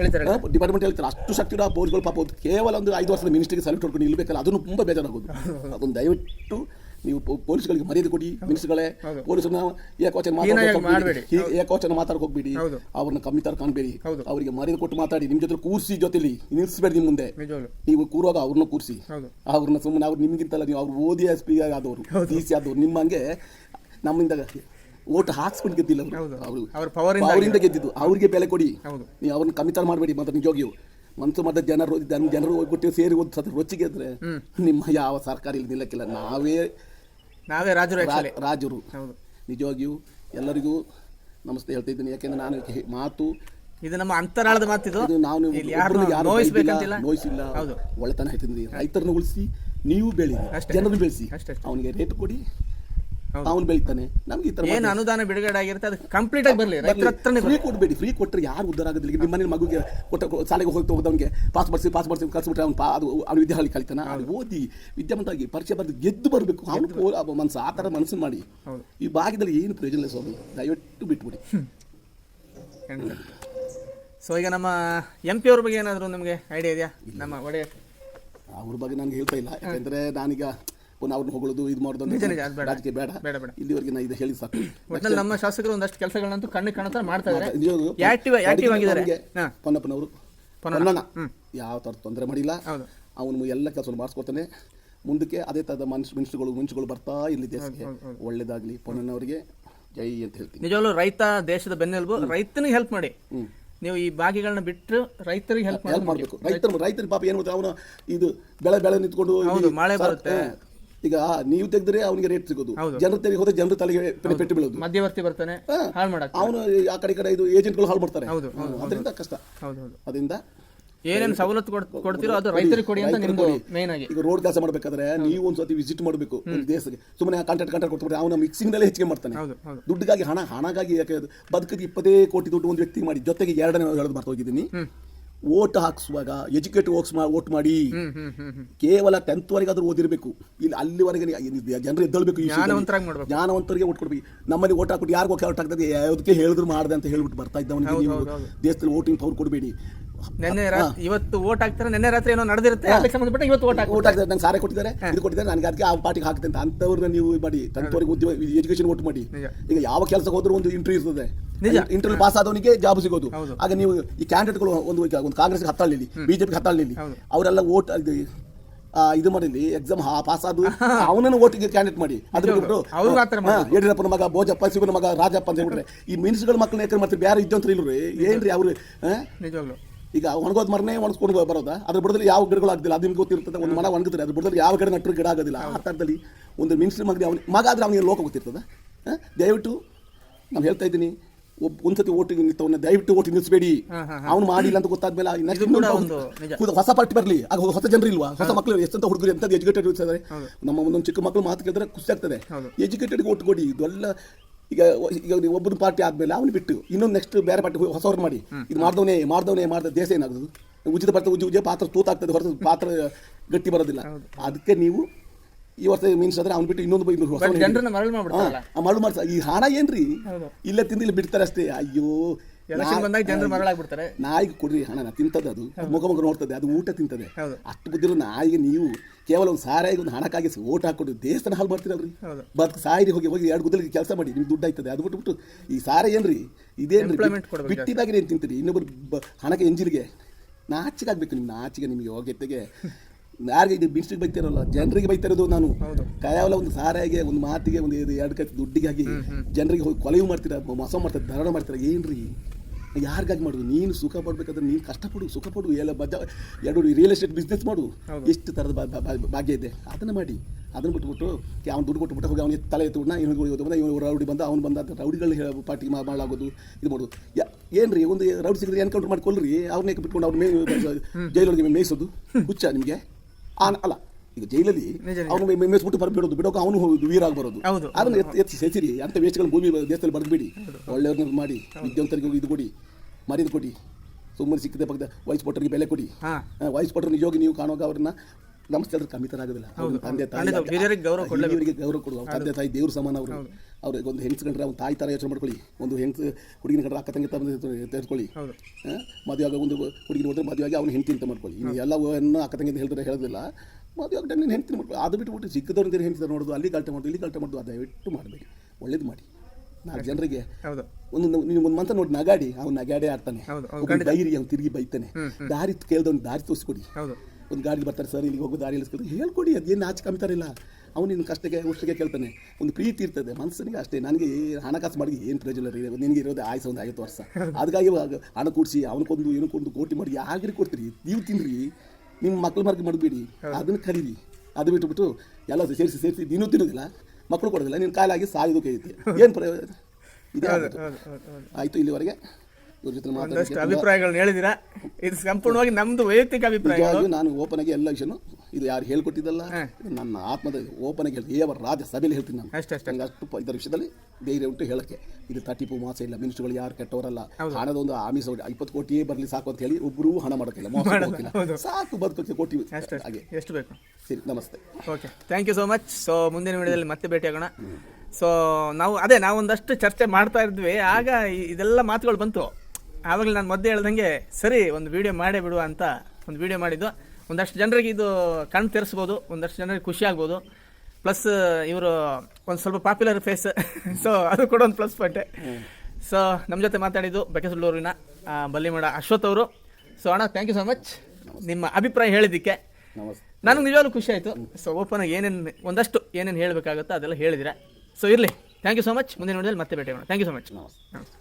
ಡಿಪಾರ್ಟ್ಮೆಂಟ್ ಹೇಳ್ತಾರೆ ಅಷ್ಟು ಶಕ್ತಿ ಇರೋ ಪೊಲೀಸ್ಗಳು ಪಾಪ ಕೇವಲ ಒಂದು ಐದು ವರ್ಷದ ಮಿನಿಸ್ಟ್ರಿಗೆ ಸಲ್ಯೂಟ್ ಹೊಡ್ಕೊಂಡು ನಿಲ್ಬೇಕಲ್ಲ ಅದನ್ನು ತುಂಬ ಬೇಜಾರಾಗೋದು. ಅದೊಂದು ದಯವಿಟ್ಟು ನೀವು ಪೊಲೀಸ್ಗಳಿಗೆ ಮರ್ಯಾದೆ ಕೊಡಿ ಮಿನಿಸ್ಟ್ಗಳೇ ಹೌದು. ಪೊಲೀಸರನ್ನ ಏಕವಚನ ಮಾತಾಡಿ ಏಕವಚನ ಮಾತಾಡಕ್ಕೆ ಹೋಗ್ಬೇಡಿ. ಅವ್ರನ್ನ ಕಮ್ಮಿ ತರ ಕಾಣಬೇಡಿ. ಅವರಿಗೆ ಮರ್ಯಾದೆ ಕೊಟ್ಟು ಮಾತಾಡಿ. ನಿಮ್ಮ ಜೊತೆ ಕೂರಿಸಿ ಜೊತೆಲಿ. ನಿಲ್ಲಿಸಬೇಡಿ ನಿಮ್ಮ ಮುಂದೆ. ನೀವು ಕೂರುವಾಗ ಅವ್ರನ್ನ ಕೂರಿಸಿ. ಅವ್ರನ್ನ ಸುಮ್ಮನೆ ಅವ್ರು ನಿಮ್ಗಿಂತಲ್ಲ ನೀವು ಅವ್ರು ಓದಿ ಎಸ್ ಪಿ ಆದವರು ಡಿ ಸಿ ಆದವರು ನಿಮ್ಮಂಗೆ ನಮ್ಮಿಂದ ಓಟ್ ಹಾಕ್ಸ್ಕೊಂಡು ಗೆದ್ದಿಲ್ಲ. ಅವರು. ಅವರಿಂದ ಗೆದ್ದಿದ್ದು. ಅವ್ರಿಗೆ ಬೆಲೆ ಕೊಡಿ. ನೀವು ಅವ್ರನ್ನ ಕಮ್ಮಿ ಮಾಡಬೇಡಿ ಮತ್ತೆ ನಿಜವಾಗಿಯೂ. ಮನ್ಸು ಮಧ್ಯ ಜನರು ಜನ ಜನರು ಹೋಗ್ಬಿಟ್ಟು ಸೇರಿ ಒಂದು ಸತ ರೊಚ್ಚಿಗೆ ಇದ್ರೆ ನಿಮ್ಮ ಯಾವ ಸರ್ಕಾರ ಇಲ್ಲಿ ನಿಲ್ಲಕ್ಕಿಲ್ಲ. ನಾವೇ ನಾವೇ ರಾಜರು ರಾಜರು. ನಿಜವಾಗಿಯೂ ಎಲ್ಲರಿಗೂ ನಮಸ್ತೆ ಹೇಳ್ತಾ ಇದ್ದೀನಿ. ಯಾಕೆಂದ್ರೆ ನಾನು ಮಾತು ಇದು ನಮ್ಮ ಅಂತರಾಳದ ಮಾತಿದು. ಇದು ನಾವು ನೋಯಿಸಿಲ್ಲ. ಒಳ್ಳೆತನ ಹೇಳ್ತಿದ್ದೀನಿ. ರೈತರನ್ನ ಉಳಿಸಿ ನೀವು ಬೆಳಿ. ಜನರು ಬೆಳೆಸಿ. ಅವನಿಗೆ ರೇಟ್ ಕೊಡಿ. ಅವನು ಬೆಳಿತಾನೆ. ನಮ್ಗೆ ಈ ತರ ಏನು ಅನುದಾನ ಬಿಡುಗಡೆ ಆಗಿರುತ್ತೆ? ಅದು ಕಂಪ್ಲೀಟ್ ಆಗಿ ಬರಲಿ ರೈತರ ಹತ್ರನೇ ಫ್ರೀ ಕೊಡ್ಬೇಡಿ ಫ್ರೀ ಕೊಟ್ಟರೆ ಯಾರು ಉದ್ದಾರ ಆಗೋದಿಲ್ಲ. ನಿಮ್ಮ ಮನೆ ಮಗುಗೆ ಕೊಟ್ಟ ಶಾಲೆಗೆ ಹೋಗ್ತಾ ಹೋದವನಿಗೆ ಪಾಸ್ ಬರ್ಸಿ ಪಾಸ್ ಬರ್ಸಿ ಕಳ್ಸಿಬಿಟ್ರೆ ಅವ್ನು ಅದು ಅವ್ನು ವಿದ್ಯಾರ್ಥಿ ಕಲಿತಾನೆ ಅವ್ನು ಓದಿ ವಿದ್ಯಾವಂತಾಗಿ ಪರಿಚಯ ಬರೆದು ಗೆದ್ದು ಬರಬೇಕು. ಅವನು ಮನಸ್ಸು ಆ ಥರ ಮನಸ್ಸು ಮಾಡಿ. ಈ ಭಾಗದಲ್ಲಿ ಏನು ಪ್ರಯೋಜನ ಇಲ್ಲ ಸ್ವಾಮಿ? ದಯವಿಟ್ಟು ಬಿಟ್ಬಿಡಿ. ಸೊ ಈಗ ನಮ್ಮ ಎಂ ಪಿ ಅವ್ರ ಬಗ್ಗೆ ಏನಾದರೂ ನಮಗೆ ಐಡಿಯಾ ಇದೆಯಾ? ನಮ್ಮ ಒಡೆಯ ಅವ್ರ ಬಗ್ಗೆ ನನಗೆ ಹೇಳ್ತಾ ಇಲ್ಲ. ಯಾಕಂದ್ರೆ ನಾನೀಗ ಪುನಃ ಅವ್ರನ್ನ ಹೊಗಳೋದು ಇದು ಮಾಡೋದು ನಿಜ, ನಿಜ, ಅದು ಬೇಡ. ರಾಜಕೀಯ ಬೇಡ. ಬೇಡ, ಬೇಡ. ಇಲ್ಲಿವರೆಗೆ ನಾ ಇದು ಹೇಳಿ ಸಾಕು. ನಮ್ಮ ಶಾಸಕರು ಒಂದಷ್ಟು ಕೆಲಸಗಳನ್ನಂತೂ ಕಣ್ಣು ಕಣ್ಣ ಮಾಡ್ತಾ ಇದ್ದಾರೆ. ನಿಜವಾಗ್ಲೂ ಆಕ್ಟಿವ್ ಆಕ್ಟಿವ್ ಆಗಿದ್ದಾರೆ ನನಗೆ ಹಾ. ಪೊನ್ನಪ್ಪನವರು ಪೊನ್ನಣ್ಣ. ಪೊನ್ನಣ್ಣ ಯಾವ ಥರ ತೊಂದರೆ ಮಾಡಿಲ್ಲ. ಹೌದು. ಅವನು ಎಲ್ಲ ಕೆಲಸ ಮಾಡಿಸ್ಕೊತಾನೆ ಮುಂದಕ್ಕೆ ಅದೇ ಥರದ ಮನುಷ್ಯ ಮನುಷ್ಯಗಳು ಮುಂಚೆಗಳು ಬರ್ತಾ ಇಲ್ಲಿ ದೇಶಕ್ಕೆ. ಒಳ್ಳೇದಾಗಲಿ ಪೊನ್ನಣ್ಣವರಿಗೆ ಜೈ ಅಂತ ಹೇಳ್ತೀನಿ. ನಿಜವಾಗ್ಲೂ ರೈತ ದೇಶದ ಬೆನ್ನೆಲುಬು ರೈತನಿಗೆ ಹೆಲ್ಪ್ ಮಾಡಿ. ನೀವು ಈ ಬಾಗಿಗಳನ್ನ ಬಿಟ್ಟು ರೈತರಿಗೆ ಹೆಲ್ಪ್ ಹೆಲ್ಪ್ ಮಾಡಿ ಮಾಡಬೇಕು. ರೈತರು ರೈತರ ಪಾಪ ಏನು ಗೊತ್ತಾ ಅವನು ಇದು ಬೆಳೆ ಬೆಳೆ ನಿಂತ್ಕೊಂಡು ಇಲ್ಲಿ ಮಳೆ ಬರುತ್ತೆ. ಈಗ ನೀವು ತೆಗೆದ್ರೆ ಅವನಿಗೆ ರೇಟ್ ಸಿಗೋದು. ಜನರು ತೆಗೆ ಹೋದ್ರೆ ಜನರ ತಲೆಗೆ ಪೆಟ್ಟು ಬೀಳೋದು. ಮಧ್ಯವರ್ತಿ ಬರ್ತಾನೆ ಅವನು ಆ ಕಡೆ ಕಡೆ ಇದು ಏಜೆಂಟ್ಗಳು ಹಾಳು ಮಾಡ್ತಾರೆ. ಅದರಿಂದ ಕಷ್ಟ. ಅದರಿಂದ ಏನೇನು ಸವಲತ್ತು ಕೊಡ್- ಕೊಡ್ತೀರೋ ಅದು ರೈತರಿಗೆ ಕೊಡಿ ಅಂತ ನಿಮ್ದು ಮೇನ್ ಆಗಿ. ಈಗ ರೋಡ್ ಕೆಲಸ ಮಾಡಬೇಕಾದ್ರೆ ನೀವು ಒಂದ್ಸತಿ ವಿಸಿಟ್ ಮಾಡಬೇಕು. ಒಂದು ದೇಶಕ್ಕೆ. ಸುಮ್ಮನೆ ಕಾಂಟ್ರಾಕ್ಟ್ ಕಾಂಟ್ರಾಕ್ಟ್ ಕೊಡ್ತಾರೆ. ಅವನ ಮಿಕ್ಸಿಂಗ್ ನಲ್ಲೇ ಹೆಚ್ಚಿಗೆ ಮಾಡ್ತಾನೆ. ದುಡ್ಡಿಗಾಗಿ ಹಣ ಹಣಗಾಗಿ ಯಾಕೆ ಬದುಕಿಗೆ ಇಪ್ಪತ್ತೇ ಕೋಟಿ ದುಡ್ಡು ಒಂದು ವ್ಯಕ್ತಿ ಮಾಡಿ ಜೊತೆಗೆ ಎರಡನೇ ಹೇಳೋದು ಮಾಡ್ತಾ ಹೋಗಿದ್ದೀನಿ. ಓಟ್ ಹಾಕಿಸುವಾಗ ಎಜುಕೇಟ್ ವರ್ಕ್ಸ್ ಓಟ್ ಮಾಡಿ ಕೇವಲ ಟೆಂತ್ ವರೆಗಾದ್ರೂ ಓದಿರಬೇಕು. ಇಲ್ಲಿ ಅಲ್ಲಿವರೆಗೆ ಜನರು ಎದ್ದಳ್ಬೇಕು. ಜ್ಞಾನವಂತರಾಗಿ ಓಟ್ ಕೊಡ್ಬೇಕು. ನಮ್ಮಲ್ಲಿ ಓಟ್ ಹಾಕ್ಬಿಟ್ಟು ಯಾರು ಓಟ್ ಹಾಕ್ತದೆ ಯಾವುದಕ್ಕೆ ಹೇಳಿದ್ರು ಮಾಡ್ದೆ ಅಂತ ಹೇಳ್ಬಿಟ್ಟು ಬರ್ತಾ ಇದ್ದವನಿಗೆ ದೇಶದಲ್ಲಿ ವೋಟಿಂಗ್ ಪವರ್ ಕೊಡಬೇಡಿ. ನೆನ್ನೆ ಇವತ್ತು ಓಟ್ ಹಾಕ್ತಾರೆ ನಿನ್ನೆ ರಾತ್ರಿ ಏನೋ ನಡೆದಿರುತ್ತೆ. ಅದಕ್ಕೆ ಸಂಬಂಧಪಟ್ಟ ಇವತ್ತು ಓಟ್ ಓಟ್ ಹಾಕ್ತಾರೆ ನಂಗೆ ಸಾರೆ ಕೊಟ್ಟಿದ್ದಾರೆ ಇದು ಕೊಟ್ಟಿದ್ದಾರೆ ನನಗೆ ಅದಕ್ಕೆ ಆ ಪಾರ್ಟಿಗೆ ಹಾಕ್ತೆ ಅಂತ ಅಂಥವ್ರನ್ನ ನೀವು ಮಾಡಿ ತಂತವರಿಗೆ ಉದ್ಯೋಗ ಎಜುಕೇಶನ್ ಓಟ್ ಮಾಡಿ. ಈಗ ಯಾವ ಕೆಲಸಕ್ಕೆ ಹೋದ್ರೂ ಒಂದು ಇಂಟರ್ವ್ಯೂ ಇರ್ತದೆ. ನಿಜ. ಇಂಟರ್ವ್ಯೂ ಪಾಸ್ ಆದವನಿಗೆ ಜಾಬ್ ಸಿಗೋದು. ಆಗ ನೀವು ಈ ಕ್ಯಾಂಡಿಡೇಟ್ಗಳು ಒಂದು ಒಂದು ಕಾಂಗ್ರೆಸ್ಗೆ ಹತ್ತಾಳಲಿ ಬಿಜೆಪಿಗೆ ಹತ್ತಾಳಲಿ. ಅವರೆಲ್ಲ ಓಟ್ ಇದು ಮಾಡಿಲಿ ಎಕ್ಸಾಮ್ ಪಾಸ್ ಆದ ಅವನನ್ನು ಓಟಿಗೆ ಕ್ಯಾಂಡಿಡೇಟ್ ಮಾಡಿ. ಅದ್ರ ಬಿಟ್ಟು. ಯಡಿಯೂರಪ್ಪನ ಮಗ ಬೋಜಪ್ಪ ಶಿವನ ಮಗ ರಾಜಪ್ಪ ಅಂತ ಹೇಳ್ಬಿಟ್ರೆ ಈ ಮಿನಿಸ್ಟರ್ಗಳ ಮಕ್ಕಳನ್ನ ಯಾಕಂದ್ರೆ ಮಾಡ್ತಾರೆ ಬೇರೆ ಇದ್ದಂತ ಇಲ್ರಿ ಏನ್ರಿ ಅವ್ರು ಈಗ ಒಣಗೋದ್ ಮರನೇ ಒಣಸ್ಕೊಂಡು ಬರೋದಾ? ಅದ್ರ ಬುಡದಲ್ಲಿ ಯಾವ ಗಿಡಗಳು ಆಗ್ತಿಲ್ಲ? ಅದು ನಿಮ್ಗೆ ಗೊತ್ತಿರ್ತದೆ ಒಂದು ಮನ ಒಣಗುತ್ತದೆ ಅದ್ರ ಬುಡದಲ್ಲಿ ಯಾವ ಗಿಡ ನಟ್ಟರು ಗಿಡ ಆಗೋದಿಲ್ಲ. ಆ ಥರದಲ್ಲಿ ಒಂದು ಮಿನಿಸ್ಟ್ರಿ ಮಗ ಅವ್ನಿಗೆ ಮಗ ಆದ್ರೆ ಅವನಿಗೆ ಲೋಕ ಗೊತ್ತಿರ್ತದೆ? ದಯವಿಟ್ಟು ನಾನು ಹೇಳ್ತಾ ಇದ್ದೀನಿ ಒಬ್ಬ ಒಂದ್ಸತಿ ಓಟಿಗೆ ನಿಂತವನ್ನ ದಯವಿಟ್ಟು ಓಟಿಗೆ ನಿಲ್ಲಿಸಬೇಡಿ. ಅವ್ನು ಮಾಡಿಲ್ಲ ಅಂತ ಗೊತ್ತಾದ್ಮೇಲೆ ನೆಕ್ಸ್ಟ್ ಹೊಸ ಪಾರ್ಟಿ ಬರಲಿ. ಆಗ ಹೊಸ ಜನರು ಇಲ್ವಾ? ಹೊಸ ಮಕ್ಕಳು ಎಷ್ಟಂತ ಹುಡುಗರು ಎಂತ ಎಜುಕೇಟೆಡ್ ಇರ್ತಾರೆ. ನಮ್ಮ ಒಂದೊಂದು ಚಿಕ್ಕ ಮಕ್ಕಳು ಮಾತು ಕೇಳಿದ್ರೆ ಖುಷಿ ಆಗ್ತದೆ. ಎಜುಕೇಟೆಡ್ ಓಟ್ ಕೊಡಿ. ಇದೆಲ್ಲ ಈಗ ಈಗ ನೀವು ಒಬ್ಬನ ಪಾರ್ಟಿ ಆದಮೇಲೆ ಅವನು ಬಿಟ್ಟು ಇನ್ನೊಂದು ನೆಕ್ಸ್ಟ್ ಬೇರೆ ಪಾರ್ಟಿ ಹೊಸವ್ರು ಮಾಡಿ. ಇದು ಮಾಡ್ದವನೇ ಮಾಡ್ದವನೇ ಮಾಡಿದ ದೇಶ ಏನಾಗೋದು ಉಚಿತ ಬರ್ತಾ ಉಜ್ಜಿ ಉಜ್ಜೆ ಪಾತ್ರ ತೂತಾಗ್ತದೆ ಹೊರತು ಪಾತ್ರ ಗಟ್ಟಿ ಬರೋದಿಲ್ಲ. ಅದಕ್ಕೆ ನೀವು ಈ ವರ್ಷ ಮೀನ್ಸ್ ಅಂದ್ರೆ ಅವ್ನು ಬಿಟ್ಟು ಇನ್ನೊಂದು ಮರಳು ಮಾಡ್ತಾರೆ ಈ ಹಣ ಏನ್ರಿ? ಇಲ್ಲ ಇಲ್ಲೇ ತಿಂದು ಇಲ್ಲಿ ಬಿಡ್ತಾರೆ ಅಷ್ಟೇ ಅಯ್ಯೋ ಎಲೆಕ್ಷನ್ ಬಂದಾಗ ಜನರು ಮರಳಾಗ್ಬಿಡ್ತಾರೆ ನಾಯಿಗೆ ಕೊಡ್ರಿ ಹಣ ತಿಂತದ ಅದು. ಮುಖ ಮುಖ ನೋಡ್ತದೆ ಅದು ಊಟ ತಿಂತದೆ. ಅಷ್ಟು ಬುದ್ಧಿರೋ ನಾಯಿಗೆ ನೀವು ಕೇವಲ ಒಂದು ಸಾರಾಯಿಗೆ ಒಂದು ಹಣಕ್ಕಾಗಿ ಓಟ್ ಹಾಕೊಂಡು ದೇವಸ್ಥಾನ ಹಾಲು ಮಾಡ್ತೀರಲ್ರಿ. ಬದುಕು ಸಾಯಿರಿ ಹೋಗಿ ಹೋಗಿ ಎರಡು ಗುದ್ದಲಿಗೆ ಕೆಲಸ ಮಾಡಿ ನಿಮ್ಗೆ ದುಡ್ಡು ಆಯ್ತದೆ. ಅದು ಬಿಟ್ಬಿಟ್ಟು ಈ ಸಾರ ಏನ್ರಿ? ಇದೇನ್ರಿ? ಬಿಟ್ಟಿದಾಗ ಏನು ತಿಂತೀರಿ? ಇನ್ನೊಬ್ರು ಹಣಕ್ಕೆ ಎಂಜಿಲ್ಗೆ ನಾಚಿಗಾಗ್ಬೇಕು ನಿಮ್ಮ ನಾಚಿಗೆ ನಿಮಗೆ ಯೋಗ್ಯತೆಗೆ. ಯಾರಿಗೆ ಇದು ಬಿನ್ಸ್ಟಿಗೆ ಬೈತಿರಲ್ಲ ಜನರಿಗೆ ಬೈತಿರೋದು ನಾನು. ಕೇವಲ ಒಂದು ಸಾರಾಯಿಗೆ ಒಂದು ಮಾತಿಗೆ ಒಂದು ಎರಡು ಕೈ ದುಡ್ಡಿಗಾಗಿ ಜನರಿಗೆ ಹೋಗಿ ಕೊಲೆಯು ಮಾಡ್ತೀರಾ ಮೋಸ ಮಾಡ್ತಾರೆ ಧಾರಣ ಮಾಡ್ತೀರಾ ಏನ್ರಿ? ಯಾರಿಗಾಗಿ ಮಾಡುದು ನೀನು ಸುಖ ಪಡ್ಬೇಕಾದ್ರೆ ನೀನು ಕಷ್ಟಪಡು ಸುಖ ಪಡು ಎಲ್ಲ ಬಜ ಎರಡು ರಿಯಲ್ ಎಸ್ಟೇಟ್ ಬಿಸ್ನೆಸ್ ಮಾಡು. ಎಷ್ಟು ಥರದ ಭಾಗ್ಯ ಇದೆ. ಅದನ್ನು ಮಾಡಿ. ಅದನ್ನು ಬಿಟ್ಬಿಟ್ಟು ಅವ್ನು ದುಡ್ಡು ಕೊಟ್ಬಿಟ್ಟು ಹೋಗಿ ಅವನಿಗೆ ತಲೆ ಎತ್ತುಬಿಡ್ನ ಇವನು ಬಂದ ಇವನು ರೌಡಿ ಬಂದ ಅವ್ನು ಬಂದ ಅಂತ ರೌಡಿಗಳು ಹೇಳ ಪಾರ್ಟಿಗೆ ಮಾಡಲಾಗೋದು ಇದು ಮಾಡೋದು. ಏನು ರೀ ಒಂದು ರೌಡಿ ಸಿಗಿದ್ರೆ ಎನ್ಕೌಂಟರ್ ಮಾಡ್ಕೊಳ್ರಿ? ಅವ್ರನ್ನೇ ಬಿಟ್ಕೊಂಡು ಅವ್ರು ಮೇ ಜೈಲೊಳಗೆ ಮೇಯಿಸೋದು? ಹುಚ್ಚ ನಿಮಗೆ? ಅಲ್ಲ ಈಗ ಜೈಲಲ್ಲಿ. ಅವನು ಮೇಸ್ಬಿಟ್ಟು ಬರ್ಬಿಡೋದು ಬಿಡೋಕೆ ಅವನು ವೀರ ಬರೋದು ಅದನ್ನ ಎತ್ತಿ ಸೇರಿಸಿರಿ ಅಂತ ವೇಸ್ಟ್ಗಳು ಭೂಮಿ ದೇಶದಲ್ಲಿ ಬರೆದ್ಬಿಡಿ. ಒಳ್ಳೆಯವ್ರನ್ನ ಮಾಡಿ ವಿದ್ಯಾವಂತರಿಗೆ ಇದು ಕೊಡಿ ಮರ್ಯಾದೆ ಕೊಡಿ. ಸುಮ್ಮನೆ ಸಿಕ್ಕಿದ ಪಕ್ಕದ ವಯಸ್ಸು ಕೊಟ್ಟರಿಗೆ ಬೆಲೆ ಕೊಡಿ. ವಯಸ್ಸು ಕೊಟ್ಟರು ನಿಜವಾಗಿ ನೀವು ಕಾಣುವಾಗ ಅವ್ರನ್ನ ಆಗೋದಿಲ್ಲ ಅವ್ರ ತಂದೆ ತಾಯಿ ಇವರಿಗೆ ಗೌರವ ಕೊಡುವ ಅವ್ರ ತಂದೆ ತಾಯಿ ದೇವ್ರ ಸಮಾನ ಅವರು. ಅವ್ರಿಗೆ ಒಂದು ಹೆಂಗಸ ಕಂಡ್ರೆ ಅವ್ನ ತಾಯಿ ತರ ಯೋಚನೆ ಮಾಡ್ಕೊಳ್ಳಿ. ಒಂದು ಹೆಂಗ್ಸ್ ಹುಡುಗಿನ ಕಂಡ್ರೆ ಅಕ್ಕ ತಂಗಿ ತೆಗೆದುಕೊಳ್ಳಿ. ಹೌದು. ಮದುವೆ ಆಗ ಒಂದು ಹುಡುಗಿನ ಮದುವೆ ಆಗಿ ಅವ್ನು ಹೆಂಡತಿ ಅಂತ ಮಾಡ್ಕೊಳ್ಳಿ. ಇನ್ನು ಎಲ್ಲವನ್ನು ಅಕ್ಕ ತಂಗಿ ಅಂತ ಹೇಳಿದ್ರೆ ಹೇಳೋದಿಲ್ಲ. ಮದುವೆ ಆಗ ಟೈಮ್ ಹೆಂಡತಿ ಮಾಡ್ಕೊಳ್ಳಿ ಅದು ಬಿಟ್ಬಿಟ್ಟು ಚಿಕ್ಕದವ್ರ ಹೆಂಡತಿ ನೋಡೋದು ಅಲ್ಲಿ ಗಲಟೆ ಮಾಡೋದು ಇಲ್ಲಿ ಗಲಟೆ ಮಾಡೋದು ಅದು ದಯವಿಟ್ಟು ಮಾಡಬೇಡಿ. ಒಳ್ಳೇದು ಮಾಡಿ. ನಾಲ್ಕು ಜನರಿಗೆ ಒಂದು ನೀವು ಒಂದು ಮಂತ ನೋಡಿ ನಗಾಡಿ. ಅವ್ನು ನಗಾಡಿ ಆಡ್ತಾನೆ. ಬೈರಿ ಅವ್ನು ತಿರುಗಿ ಬೈತಾನೆ. ದಾರಿ ಕೇಳ್ದವ್ನು ದಾರಿ ತೋರಿಸ್ಕೊಡಿ. ಒಂದು ಗಾಡಿ ಬರ್ತಾರೆ ಸರ್ ಇಲ್ಲಿಗೆ ಹೋಗೋ ದಾರಿ ಇಳಿಸ್ಕೊಡಿ ಹೇಳ್ಕೊಡಿ ಅದೇನು ಆಚೆ ಕಮ್ತಾರಿಲ್ಲ ಅವನು ನಿನ್ನ ಕಷ್ಟಕ್ಕೆ ಉಷ್ಟಿಗೆ ಕೇಳ್ತಾನೆ. ಒಂದು ಪ್ರೀತಿ ಇರ್ತದೆ. ಮನಸ್ಸಿನಿಗೆ ಅಷ್ಟೇ. ನನಗೆ ಹಣಕಾಸು ಮಾಡಿ ಏನು ಪ್ರಯೋಜನ ರೀ? ನಿನಗೆ ಇರೋದು ಆಯ್ಸ ಒಂದು ಐವತ್ತು ವರ್ಷ. ಅದಕ್ಕಾಗಿ ಹಣ ಕೂಡಿಸಿ ಅವನಕ್ಕೊಂದು ಏನಕ್ಕೊಂದು ಕೋಟಿ ಮಾಡಿ ಯಾಗ್ರಿ ಕೊಡ್ತೀರಿ? ನೀವು ತಿನ್ನಿರಿ ನಿಮ್ಮ ಮಕ್ಳ ಮಾರ್ಗ ಮಾಡಿಬಿಡಿ. ಅದನ್ನು ಕರೀರಿ. ಅದು ಬಿಟ್ಟುಬಿಟ್ಟು ಎಲ್ಲ ಸೇರಿಸಿ ಸೇರಿಸಿ ನೀನು ತಿನ್ನೋದಿಲ್ಲ ಮಕ್ಕಳು ಕೊಡೋದಿಲ್ಲ ನೀನು ಕಾಲಾಗಿ ಸಾಯೋದಕ್ಕೆ ಐತಿ ಏನು ಪ್ರಯೋಜನ? ಇದೇ ಆಯಿತು ಇಲ್ಲಿವರೆಗೆ. ಇವ್ರ ಜೊತೆ ಒಂದಷ್ಟು ಅಭಿಪ್ರಾಯಗಳನ್ನ ಹೇಳಿದಿರಾ ಇದು ಸಂಪೂರ್ಣವಾಗಿ ನಮ್ದು ವೈಯಕ್ತಿಕ ಅಭಿಪ್ರಾಯ ನಿಜವಾಗಿಯೂ ನಾನು ಓಪನ್ ಆಗಿ ಎಲ್ಲ ವಿಷಯನೂ ಇದು ಯಾರು ಹೇಳ್ಕೊಟ್ಟಿದ್ದಲ್ಲ ಇದು ನನ್ನ ಆತ್ಮದ ಓಪನ್ ಆಗಿ ಹೇಳ್ತೀನಿ. ಯಾವ ರಾಜ್ಯ ಸಭೆಯಲ್ಲಿ ಹೇಳ್ತೀನಿ ನಾನು. ಅಷ್ಟೇ ಅಷ್ಟೇ. ನಂಗೆ ಅಷ್ಟು ಪ- ಇದರ ವಿಷಯದಲ್ಲಿ ಧೈರ್ಯ ಉಂಟು ಹೇಳಕ್ಕೆ. ಇದು ತಟಿಪು ಮಾಸ ಇಲ್ಲ ಮಿನಿಸ್ಟ್ರುಗಳು ಯಾರು ಕೆಟ್ಟವರಲ್ಲ. ಹಣದ ಒಂದು ಆಮಿಷ ಇಪ್ಪತ್ತು ಕೋಟಿಯೇ ಬರಲಿ ಸಾಕು ಅಂತ ಹೇಳಿ ಒಬ್ಬರೂ ಹಣ ಮಾಡೋಕ್ಕಿಲ್ಲ ಮೋಸ ಸಾಕು ಬದುಕೋಕ್ಕೆ ಕೋಟಿ ಅಷ್ಟೇ ಹಾಗೆ. ಎಷ್ಟು ಬೇಕು? ಸರಿ ನಮಸ್ತೆ. Okay. Thank you so much so ಮುಂದಿನ ವಿಡಿಯೋದಲ್ಲಿ ಮತ್ತೆ ಭೇಟಿಯಾಗೋಣ ಸೊ ನಾವು ಅದೇ ನಾವು ಒಂದಷ್ಟು ಚರ್ಚೆ ಮಾಡ್ತಾ ಇದ್ವಿ. ಆಗ ಈ- ಇದೆಲ್ಲ ಮಾತುಗಳು ಬಂತು. ಆವಾಗಲೇ ನಾನು ಮೊದಲು ಹೇಳ್ದಂಗೆ ಸರಿ ಒಂದು ವಿಡಿಯೋ ಮಾಡೇ ಬಿಡುವ ಅಂತ ಒಂದು ವಿಡಿಯೋ ಮಾಡಿದ್ದು. ಒಂದಷ್ಟು ಜನರಿಗೆ ಇದು ಕಣ್ಣು ತೆರೆಸ್ಬೋದು ಒಂದಷ್ಟು ಜನರಿಗೆ ಖುಷಿ ಆಗ್ಬೋದು. ಪ್ಲಸ್ ಇವರು ಒಂದು ಸ್ವಲ್ಪ ಪಾಪ್ಯುಲರ್ ಫೇಸ್ ಸೊ ಅದು ಕೂಡ ಒಂದು ಪ್ಲಸ್ ಪಾಯಿಂಟೆ ಸೊ ನಮ್ಮ ಜೊತೆ ಮಾತಾಡಿದ್ದು ಬೆಕ್ಕಸೂರಿನ ಬಲ್ಲಿಮಡ ಅಶ್ವಥ್ ಅವರು. ಸೊ ಅಣ್ಣ ಥ್ಯಾಂಕ್ ಯು ಸೊ ಮಚ್ ನಿಮ್ಮ ಅಭಿಪ್ರಾಯ ಹೇಳಿದ್ದಕ್ಕೆ ನನಗೆ ನಿಜವಾಗ್ಲೂ ಖುಷಿ ಆಯಿತು. ಸೊ ಓಪನ್ ಆಗಿ ಏನೇನು ಒಂದಷ್ಟು ಏನೇನು ಹೇಳಬೇಕಾಗುತ್ತೋ ಅದೆಲ್ಲ ಹೇಳಿದಿರ. ಸೊ ಇರಲಿ. ಥ್ಯಾಂಕ್ ಯು ಸೊ ಮಚ್ ಮುಂದಿನ ನೋಡಿದಲ್ಲಿ ಮತ್ತೆ ಭೇಟಿ ಮಾಡೋಣ. ಥ್ಯಾಂಕ್ ಯು ಸೊ ಮಚ್ ನಮಸ್ತೆ.